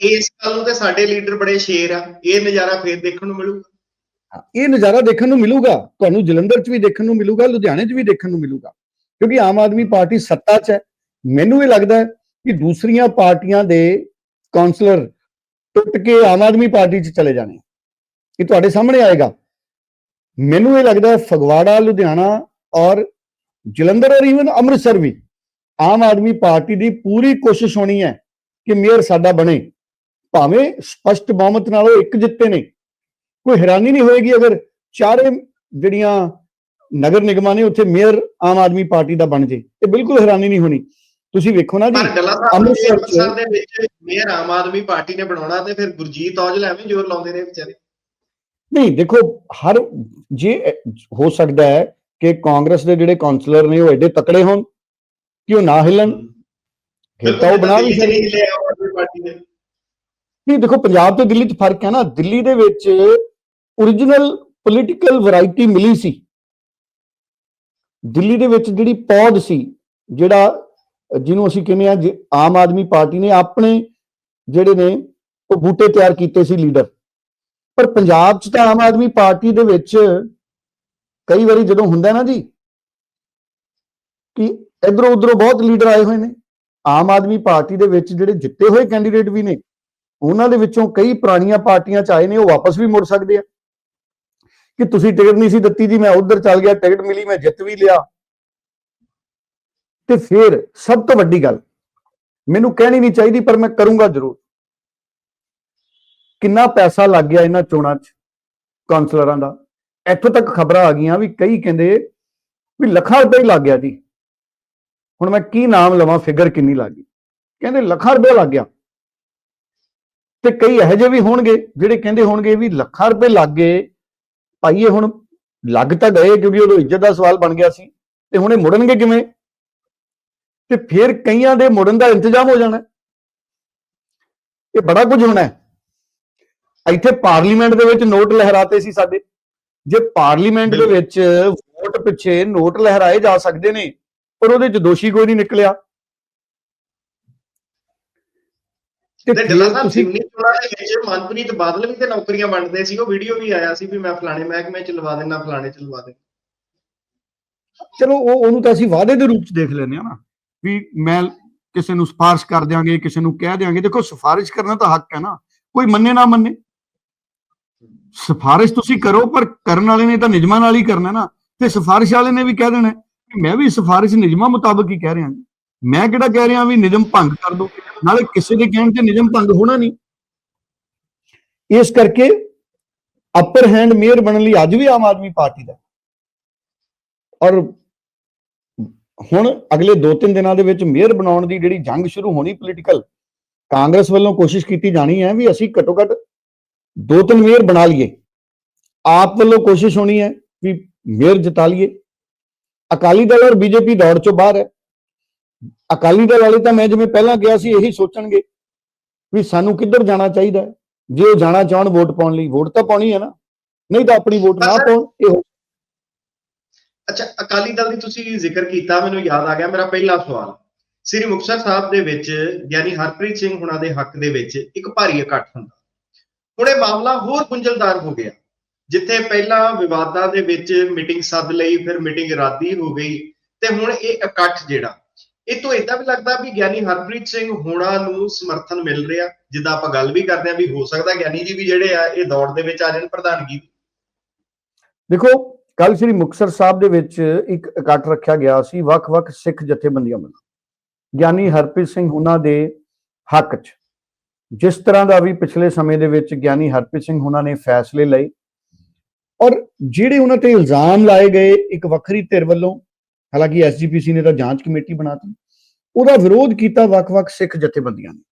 ਇਸ ਗੱਲ ਨੂੰ ਤੇ ਸਾਡੇ ਲੀਡਰ ਬੜੇ ਸ਼ੇਰ ਆ। ਇਹ ਨਜ਼ਾਰਾ ਫੇਰ ਦੇਖਣ ਨੂੰ ਮਿਲੂਗਾ। ਇਹ ਨਜ਼ਾਰਾ ਦੇਖਣ ਨੂੰ ਮਿਲੂਗਾ, ਤੁਹਾਨੂੰ ਜਲੰਧਰ 'ਚ ਵੀ ਦੇਖਣ ਨੂੰ ਮਿਲੂਗਾ, ਲੁਧਿਆਣੇ 'ਚ ਵੀ ਦੇਖਣ ਨੂੰ ਮਿਲੂਗਾ, ਕਿਉਂਕਿ ਆਮ ਆਦਮੀ ਪਾਰਟੀ ਸੱਤਾ 'ਚ ਹੈ। ਮੈਨੂੰ ਇਹ ਲੱਗਦਾ ਹੈ ਕਿ ਦੂਸਰੀਆਂ ਪਾਰਟੀਆਂ ਦੇ ਕਾਉਂਸਲਰ ਟੁੱਟ ਕੇ ਆਮ ਆਦਮੀ ਪਾਰਟੀ 'ਚ ਚਲੇ ਜਾਣੇ ਇਹ ਤੁਹਾਡੇ ਸਾਹਮਣੇ ਆਏਗਾ। ਮੈਨੂੰ ਇਹ ਲੱਗਦਾ ਹੈ ਫਗਵਾੜਾ, ਲੁਧਿਆਣਾ ਔਰ ਜਲੰਧਰ ਔਰ ਇਵਨ ਅੰਮ੍ਰਿਤਸਰ ਵੀ ਆਮ ਆਦਮੀ ਪਾਰਟੀ ਦੀ ਪੂਰੀ ਕੋਸ਼ਿਸ਼ ਹੋਣੀ ਹੈ ਕਿ ਮੇਅਰ ਸਾਡਾ ਬਣੇ। ਭਾਵੇਂ ਸਪਸ਼ਟ ਬਹੁਮਤ ਨਾਲ ਉਹ ਇੱਕ ਜਿੱਤੇ ਨੇ। ਕੋਈ ਹੈਰਾਨੀ ਨਹੀਂ ਹੋਏਗੀ ਅਗਰ ਚਾਰੇ ਜਿਹੜੀਆਂ ਨਗਰ ਨਿਗਮਾਂ ਨੇ ਉੱਥੇ ਮੇਅਰ ਆਮ ਆਦਮੀ ਪਾਰਟੀ ਦਾ ਬਣ ਜੇ ਇਹ ਬਿਲਕੁਲ ਹੈਰਾਨੀ ਨਹੀਂ ਹੋਣੀ। ਤੁਸੀਂ ਵੇਖੋ ਨਾ ਜੀ ਅੰਮ੍ਰਿਤਸਰ ਦੇ ਵਿੱਚ ਮੇਅਰ ਆਮ ਆਦਮੀ ਪਾਰਟੀ ਨੇ ਬਣਾਉਣਾ ਤੇ ਫਿਰ ਗੁਰਜੀਤ ਔਜਲਾ ਐਵੇਂ ਜ਼ੋਰ ਲਾਉਂਦੇ ਨੇ ਵਿਚਾਰੇ। ਨਹੀਂ ਦੇਖੋ ਹਰ ਜੇ ਹੋ ਸਕਦਾ ਹੈ ਕਿ ਕਾਂਗਰਸ ਦੇ ਜਿਹੜੇ ਕਾਉਂਸਲਰ ਨੇ ਉਹ ਐਡੇ ਤਕੜੇ ਹੋਣ ਕਿ ਉਹ ਨਾ ਹਿੱਲਣ। ਤਾਂ ਉਹ ਬਣਾ ਵੀ ਸਕਦੇ। ਨਹੀਂ ਦੇਖੋ ਪੰਜਾਬ ਤੇ ਦਿੱਲੀ 'ਚ ਫ਼ਰਕ ਹੈ ਨਾ। ਦਿੱਲੀ ਦੇ ਵਿੱਚ origignal ਪੋਲੀਟੀਕਲ ਵੈਰਾਈਟੀ ਮਿਲੀ ਸੀ। ਦਿੱਲੀ ਦੇ ਵਿੱਚ ਜਿਹੜੀ ਪੌਦ ਸੀ, ਜਿਹੜਾ, ਜਿਹਨੂੰ ਅਸੀਂ ਕਹਿੰਦੇ ਆ ਜੇ ਆਮ ਆਦਮੀ ਪਾਰਟੀ ਨੇ ਆਪਣੇ ਜਿਹੜੇ ਨੇ, ਉਹ ਬੂਟੇ ਤਿਆਰ ਕੀਤੇ ਸੀ ਲੀਡਰ। ਪਰ ਪੰਜਾਬ 'ਚ ਤਾਂ ਆਮ ਆਦਮੀ ਪਾਰਟੀ ਦੇ ਵਿੱਚ ਕਈ ਵਾਰੀ ਜਦੋਂ ਹੁੰਦਾ ਨਾ ਜੀ, ਕਿ ਇਧਰੋਂ ਉਧਰੋਂ ਬਹੁਤ ਲੀਡਰ ਆਏ ਹੋਏ ਨੇ, ਆਮ ਆਦਮੀ ਪਾਰਟੀ ਦੇ ਵਿੱਚ ਜਿਹੜੇ ਜਿੱਤੇ ਹੋਏ ਕੈਂਡੀਡੇਟ ਵੀ ਨੇ, ਉਹਨਾਂ ਦੇ ਵਿੱਚੋਂ ਕਈ ਪੁਰਾਣੀਆਂ ਪਾਰਟੀਆਂ ਚ ਆਏ ਨੇ, ਉਹ ਵਾਪਸ ਵੀ ਮੁੜ ਸਕਦੇ ਆ। ਕਿ ਤੁਸੀਂ ਟਿਕਟ ਨਹੀਂ ਸੀ ਦਿੱਤੀ ਜੀ, ਮੈਂ ਉਧਰ ਚੱਲ ਗਿਆ, ਟਿਕਟ ਮਿਲੀ, ਮੈਂ ਜਿੱਤ ਵੀ ਲਿਆ। ਤੇ ਫਿਰ ਸਭ ਤੋਂ ਵੱਡੀ ਗੱਲ, ਮੈਨੂੰ ਕਹਿਣੀ ਨਹੀਂ ਚਾਹੀਦੀ, ਪਰ ਮੈਂ ਕਰੂੰਗਾ ਜ਼ਰੂਰ। ਕਿੰਨਾ ਪੈਸਾ ਲੱਗ ਗਿਆ ਇਹਨਾਂ ਚੋਣਾਂ 'ਚ ਕਾਉਂਸਲਰਾਂ ਦਾ। ਇੱਥੋਂ ਤੱਕ ਖਬਰਾਂ ਆ ਗਈਆਂ ਵੀ ਕਈ ਕਹਿੰਦੇ ਵੀ ਲੱਖਾਂ ਰੁਪਏ ਲੱਗ ਗਿਆ ਜੀ। ਹੁਣ ਮੈਂ ਕੀ ਨਾਮ ਲਵਾਂ, ਫਿਗਰ ਕਿੰਨੀ ਲੱਗ ਗਈ। ਕਹਿੰਦੇ ਲੱਖਾਂ ਰੁਪਏ ਲੱਗ ਗਿਆ। ਤੇ ਕਈ ਇਹੋ ਜਿਹੇ ਵੀ ਹੋਣਗੇ, ਜਿਹੜੇ ਕਹਿੰਦੇ ਹੋਣਗੇ ਵੀ ਲੱਖਾਂ ਰੁਪਏ ਲੱਗ ਗਏ ਭਾਈ ਇਹ ਹੁਣ ਲੱਗ ਤਾਂ ਗਏ ਕਿਉਂਕਿ ਉਦੋਂ ਇੱਜ਼ਤ ਦਾ ਸਵਾਲ ਬਣ ਗਿਆ ਸੀ ਤੇ ਹੁਣ ਇਹ ਮੁੜਨਗੇ ਕਿਵੇਂ ਤੇ ਫਿਰ ਕਈਆਂ ਦੇ ਮੁੜਨ ਦਾ ਇੰਤਜ਼ਾਮ ਹੋ ਜਾਣਾ। ਇਹ ਬੜਾ ਕੁਝ ਹੋਣਾ ਹੈ ਇੱਥੇ ਪਾਰਲੀਮੈਂਟ ਦੇ ਵਿੱਚ ਨੋਟ ਲਹਿਰਾਤੇ ਸੀ ਸਾਡੇ ਜੇ ਪਾਰਲੀਮੈਂਟ ਦੇ। ਵਿੱਚ ਵੋਟ ਪਿੱਛੇ ਨੋਟ ਲਹਿਰਾਏ ਜਾ ਸਕਦੇ ਨੇ ਪਰ ਉਹਦੇ ਚ ਦੋਸ਼ੀ ਕੋਈ ਨਹੀਂ ਨਿਕਲਿਆ ਤੇ ਤੇ ਫਿਰ ਗੱਲਾਂ ਸਾਹਿਬ ਤੁਸੀਂ ਸਿੰਨੀ ਚੋਣਾਂ ਦੇ ਵਿੱਚ ਮਨਪ੍ਰੀਤ ਬਾਦਲ ਵੀ ਤੇ ਨੌਕਰੀਆਂ ਵੰਡਦੇ ਸੀ। ਉਹ ਵੀਡੀਓ ਵੀ ਆਇਆ ਸੀ ਵੀ ਮੈਂ ਫਲਾਣੇ ਮਹਿਕਮੇ ਚ ਲਵਾ ਦੇਣਾ ਫਲਾਣੇ ਚ ਲਵਾ ਦੇਣਾ ਚਲੋ ਉਹ ਉਹਨੂੰ ਤਾਂ ਅਸੀਂ ਵਾਅਦੇ ਦੇ ਰੂਪ ਚ ਦੇਖ ਲੈਂਦੇ ਆ ਨਾ ਵੀ ਮੈਂ ਕਿਸੇ ਨੂੰ ਸਿਫਾਰਿਸ਼ ਕਰ ਦਿਆਂਗੇ ਕਿਸੇ ਨੂੰ ਕਹਿ ਦਿਆਂਗੇ। ਦੇਖੋ ਸਿਫਾਰਿਸ਼ ਕਰਨਾ ਤਾਂ ਹੱਕ ਹੈ ਨਾ। ਕੋਈ ਮੰਨੇ ਨਾ ਮੰਨੇ। ਸਿਫਾਰਿਸ਼ ਤੁਸੀਂ ਕਰੋ ਪਰ ਕਰਨ ਵਾਲੇ ਨੇ ਤਾਂ ਨਿਯਮਾਂ ਨਾਲ ਹੀ ਕਰਨਾ ਨਾ। ਤੇ ਸਿਫਾਰਿਸ਼ ਵਾਲੇ ਨੇ ਵੀ ਕਹਿ ਦੇਣਾ ਮੈਂ ਵੀ ਸਿਫਾਰਿਸ਼ ਨਿਯਮਾਂ ਮੁਤਾਬਕ ਹੀ ਕਹਿ ਰਿਹਾ ਮੈਂ ਕਿਹੜਾ ਕਹਿ ਰਿਹਾ ਵੀ ਨਿਯਮ ਭੰਗ ਕਰ ਦੋ। ਨਾਲੇ ਕਿਸੇ ਦੇ ਕਹਿਣ ਤੇ ਨਿਯਮ ਭੰਗ ਹੋਣਾ ਨਹੀਂ। ਇਸ ਕਰਕੇ ਅਪਰ ਹੈਂਡ ਮੇਅਰ ਬਣਨ ਲਈ ਅੱਜ ਵੀ ਆਮ ਆਦਮੀ ਪਾਰਟੀ ਦਾ। ਔਰ ਹੁਣ ਅਗਲੇ 2-3 ਦਿਨਾਂ ਦੇ ਵਿੱਚ ਮੇਅਰ ਬਣਾਉਣ ਦੀ ਜਿਹੜੀ ਜੰਗ ਸ਼ੁਰੂ ਹੋਣੀ ਪੋਲੀਟੀਕਲ ਕਾਂਗਰਸ ਵੱਲੋਂ ਕੋਸ਼ਿਸ਼ ਕੀਤੀ ਜਾਣੀ ਹੈ ਵੀ ਅਸੀਂ ਘੱਟੋ ਘੱਟ ਦੋ ਤਿੰਨ ਮੇਅਰ ਬਣਾ ਲਈਏ। ਆਪ ਵੱਲੋਂ ਕੋਸ਼ਿਸ਼ ਹੋਣੀ ਹੈ ਵੀ ਮੇਅਰ ਜਿਤਾ ਲਈਏ। ਅਕਾਲੀ ਦਲ ਔਰ ਬੀਜੇਪੀ ਦੌੜ ਚੋਂ ਬਾਹਰ ਹੈ। ਅਕਾਲੀ ਦਲ ਵਾਲੇ ਤਾਂ ਮੈਂ ਜਿਵੇਂ ਪਹਿਲਾਂ ਕਿਹਾ ਸੀ ਇਹੀ ਸੋਚਣਗੇ ਵੀ ਸਾਨੂੰ ਕਿੱਧਰ ਜਾਣਾ ਚਾਹੀਦਾ। ਜੇ ਉਹ ਜਾਣਾ ਚਾਹਣ ਵੋਟ ਪਾਉਣ ਲਈ ਵੋਟ ਤਾਂ ਪਾਉਣੀ ਹੈ ਨਾ। ਨਹੀਂ ਤਾਂ ਆਪਣੀ ਵੋਟ ਨਾ ਪਾਉਣ ਇਹ। ਅੱਛਾ ਅਕਾਲੀ ਦਲ ਦੀ ਤੁਸੀਂ ਜ਼ਿਕਰ ਕੀਤਾ ਮੈਨੂੰ ਯਾਦ ਆ ਗਿਆ ਮੇਰਾ ਪਹਿਲਾ ਸਵਾਲ। ਸ੍ਰੀ ਮੁਕਤਸਰ ਸਾਹਿਬ ਦੇ ਵਿੱਚ ਗਿਆਨੀ ਹਰਪ੍ਰੀਤ ਸਿੰਘ ਹੁਣਾਂ ਦੇ ਹੱਕ ਦੇ ਵਿੱਚ ਇੱਕ ਭਾਰੀ ਇਕੱਠ ਹੁੰਦਾ। ਹੁਣ ਇਹ ਮਾਮਲਾ ਹੋਰ ਗੁੰਝਲਦਾਰ ਹੋ ਗਿਆ ਜਿੱਥੇ ਪਹਿਲਾਂ ਵਿਵਾਦਾਂ ਦੇ ਵਿੱਚ ਮੀਟਿੰਗ ਸੱਦ ਲਈ ਫਿਰ ਮੀਟਿੰਗ ਰਾਦੀ ਹੋ ਗਈ ਤੇ ਹੁਣ ਇਹ ਇਕੱਠ ਜਿਹੜਾ ਇਹ ਤੋਂ ਇਦਾਂ ਵੀ ਲੱਗਦਾ ਵੀ ਗਿਆਨੀ ਹਰਪ੍ਰੀਤ ਸਿੰਘ ਹੋਣਾ ਨੂੰ ਸਮਰਥਨ ਮਿਲ ਰਿਹਾ, ਜਿੱਦਾਂ ਆਪਾਂ ਗੱਲ ਵੀ ਕਰਦੇ ਆਂ ਵੀ ਹੋ ਸਕਦਾ ਗਿਆਨੀ ਜੀ ਵੀ ਜਿਹੜੇ ਆ, ਇਹ ਦੌੜ ਦੇ ਵਿੱਚ ਆ ਜਾਣ ਪ੍ਰਧਾਨਗੀ। ਦੇਖੋ ਕੱਲ ਸ੍ਰੀ ਮੁਕਤਸਰ ਸਾਹਿਬ ਦੇ ਵਿੱਚ ਇੱਕ ਇਕੱਠ ਰੱਖਿਆ ਗਿਆ ਸੀ, ਵੱਖ-ਵੱਖ ਸਿੱਖ ਜਥੇਬੰਦੀਆਂ ਵੱਲੋਂ। ਗਿਆਨੀ ਹਰਪ੍ਰੀਤ ਸਿੰਘ ਉਹਨਾਂ ਦੇ ਹੱਕ 'ਚ। ਜਿਸ ਤਰ੍ਹਾਂ ਦਾ ਵੀ ਪਿਛਲੇ ਸਮੇਂ ਦੇ ਵਿੱਚ ਗਿਆਨੀ ਹਰਪ੍ਰੀਤ ਸਿੰਘ ਉਹਨਾਂ ਨੇ ਫੈਸਲੇ ਲਏ, ਔਰ ਜਿਹੜੇ ਉਹਨਾਂ ਤੇ ਇਲਜ਼ਾਮ ਲਾਏ ਗਏ ਇੱਕ ਵੱਖਰੀ ਧਿਰ ਵੱਲੋਂ ਹਾਲਾਂਕਿ ਐਸਜੀਪੀਸੀ ਨੇ ਤਾਂ ਜਾਂਚ ਕਮੇਟੀ ਬਣਾਤੀ। ਉਹਦਾ ਵਿਰੋਧ ਕੀਤਾ ਵੱਖ-ਵੱਖ ਸਿੱਖ ਜਥੇਬੰਦੀਆਂ ਨੇ।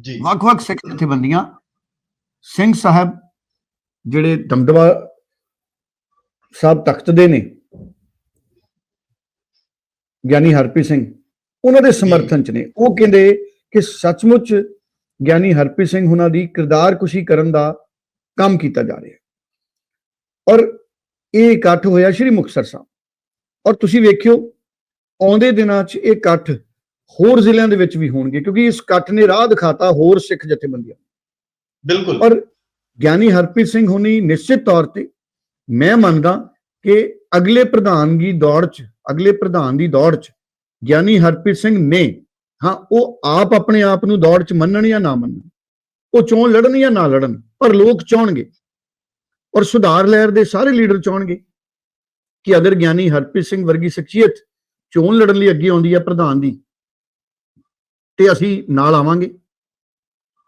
ਜੀ। ਵੱਖ-ਵੱਖ ਸਿੱਖ ਜਥੇਬੰਦੀਆਂ ਸਿੰਘ ਸਾਹਿਬ ਜਿਹੜੇ ਦਮਦਮਾ ਸਾਹਿਬ ਤਖਤ ਦੇ ਨੇ ਗਿਆਨੀ ਹਰਪ੍ਰੀਤ ਸਿੰਘ ਉਹਨਾਂ ਦੇ ਸਮਰਥਨ ਚ ਨੇ। ਉਹ ਕਹਿੰਦੇ ਕਿ ਸੱਚਮੁੱਚ ਗਿਆਨੀ ਹਰਪ੍ਰੀਤ ਸਿੰਘ ਉਹਨਾਂ ਦੀ ਕਿਰਦਾਰਕੁਸ਼ੀ ਕਰਨ ਦਾ ਕੰਮ ਕੀਤਾ ਜਾ ਰਿਹਾ ਹੈ। ਔਰ ਇਹ ਇਕੱਠ ਹੋਇਆ ਸ਼੍ਰੀ ਮੁਕਤਸਰ ਸਾਹਿਬ। ਔਰ ਤੁਸੀਂ ਵੇਖਿਓ ਆਉਂਦੇ ਦਿਨਾਂ 'ਚ ਇਹ ਇਕੱਠ ਹੋਰ ਜ਼ਿਲ੍ਹਿਆਂ ਦੇ ਵਿੱਚ ਵੀ ਹੋਣਗੇ ਕਿਉਂਕਿ ਇਸ ਇਕੱਠ ਨੇ ਰਾਹ ਦਿਖਾਤਾ ਹੋਰ ਸਿੱਖ ਜਥੇਬੰਦੀਆਂ ਬਿਲਕੁਲ। ਔਰ ਗਿਆਨੀ ਹਰਪ੍ਰੀਤ ਸਿੰਘ ਹੁਣੀ ਨਿਸ਼ਚਿਤ ਤੌਰ ਤੇ ਮੈਂ ਮੰਨਦਾ ਕਿ ਅਗਲੇ ਪ੍ਰਧਾਨਗੀ ਦੌੜ 'ਚ ਅਗਲੇ ਪ੍ਰਧਾਨ ਦੀ ਦੌੜ 'ਚ ਗਿਆਨੀ ਹਰਪ੍ਰੀਤ ਸਿੰਘ ਨੇ ਹਾਂ ਉਹ ਆਪ ਆਪਣੇ ਆਪ ਨੂੰ ਦੌੜ 'ਚ ਮੰਨਣ ਜਾਂ ਨਾ ਮੰਨਣ? ਉਹ ਚੋਣ ਲੜਨ ਜਾਂ ਨਾ ਲੜਨ? ਪਰ ਲੋਕ ਚਾਹਣਗੇ। ਔਰ ਸੁਧਾਰ ਲਹਿਰ ਦੇ ਸਾਰੇ ਲੀਡਰ ਚਾਹਣਗੇ। ਕਿ ਅਗਰ ਗਿਆਨੀ ਹਰਪ੍ਰੀਤ ਸਿੰਘ ਵਰਗੀ ਸ਼ਖਸੀਅਤ ਚੋਣ ਲੜਨ ਲਈ ਅੱਗੇ ਆਉਂਦੀ ਹੈ ਪ੍ਰਧਾਨ ਦੀ, ਤੇ ਅਸੀਂ ਨਾਲ ਆਵਾਂਗੇ।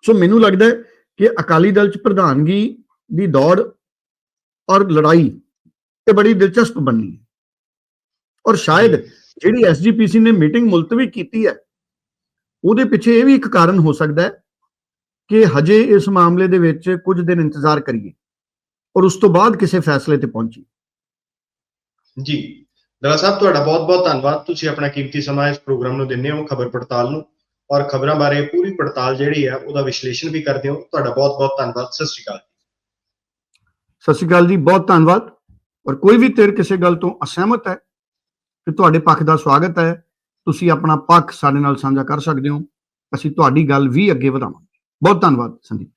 ਸੋ ਮੈਨੂੰ ਲੱਗਦਾ ਹੈ ਕਿ ਅਕਾਲੀ ਦਲ ਚ ਪ੍ਰਧਾਨਗੀ ਦੀ ਦੌੜ ਔਰ ਲੜਾਈ ਇਹ ਬੜੀ ਦਿਲਚਸਪ ਬਣਨੀ ਹੈ। ਔਰ ਸ਼ਾਇਦ ਜਿਹੜੀ ਐਸਜੀਪੀਸੀ ਨੇ ਮੀਟਿੰਗ ਮੁਲਤਵੀ ਕੀਤੀ ਹੈ, ਉਹਦੇ ਪਿੱਛੇ ਇਹ ਵੀ ਇੱਕ ਕਾਰਨ ਹੋ ਸਕਦਾ ਹੈ ਕਿ ਹਜੇ ਇਸ ਮਾਮਲੇ ਦੇ ਵਿੱਚ ਕੁਝ ਦਿਨ ਇੰਤਜ਼ਾਰ ਕਰੀਏ ਔਰ ਉਸ ਤੋਂ ਬਾਅਦ ਕਿਸੇ ਫੈਸਲੇ ਤੇ ਪਹੁੰਚੀਏ। ਜੀ। ਦਰਾ ਸਾਹਿਬ, ਤੁਹਾਡਾ ਬਹੁਤ-ਬਹੁਤ ਧੰਨਵਾਦ। ਤੁਸੀਂ ਆਪਣਾ ਕੀਮਤੀ ਸਮਾਂ ਇਸ ਪ੍ਰੋਗਰਾਮ ਨੂੰ ਦਿੰਦੇ ਹੋ ਖਬਰ ਪੜਤਾਲ ਨੂੰ ਔਰ ਖਬਰਾਂ ਬਾਰੇ ਪੂਰੀ ਪੜਤਾਲ ਜਿਹੜੀ ਹੈ, ਉਹਦਾ ਵਿਸ਼ਲੇਸ਼ਣ ਵੀ ਕਰਦੇ ਹੋ। ਤੁਹਾਡਾ ਬਹੁਤ-ਬਹੁਤ ਧੰਨਵਾਦ। ਸਤਿ ਸ਼੍ਰੀ ਅਕਾਲ ਸਤਿ ਸ਼੍ਰੀ ਅਕਾਲ ਜੀ। ਬਹੁਤ ਧੰਨਵਾਦ। ਔਰ ਕੋਈ ਵੀ ਧਿਰ ਕਿਸੇ ਗੱਲ ਤੋਂ ਅਸਹਿਮਤ ਹੈ ਤੇ ਤੁਹਾਡੇ ਪੱਖ ਦਾ ਸਵਾਗਤ ਹੈ। ਤੁਸੀਂ ਆਪਣਾ ਪੱਖ ਸਾਡੇ ਨਾਲ ਸਾਂਝਾ ਕਰ ਸਕਦੇ ਹੋ। ਅਸੀਂ ਤੁਹਾਡੀ ਗੱਲ ਵੀ ਅੱਗੇ ਵਧਾਵਾਂਗੇ। ਬਹੁਤ ਧੰਨਵਾਦ ਸੰਦੀਪ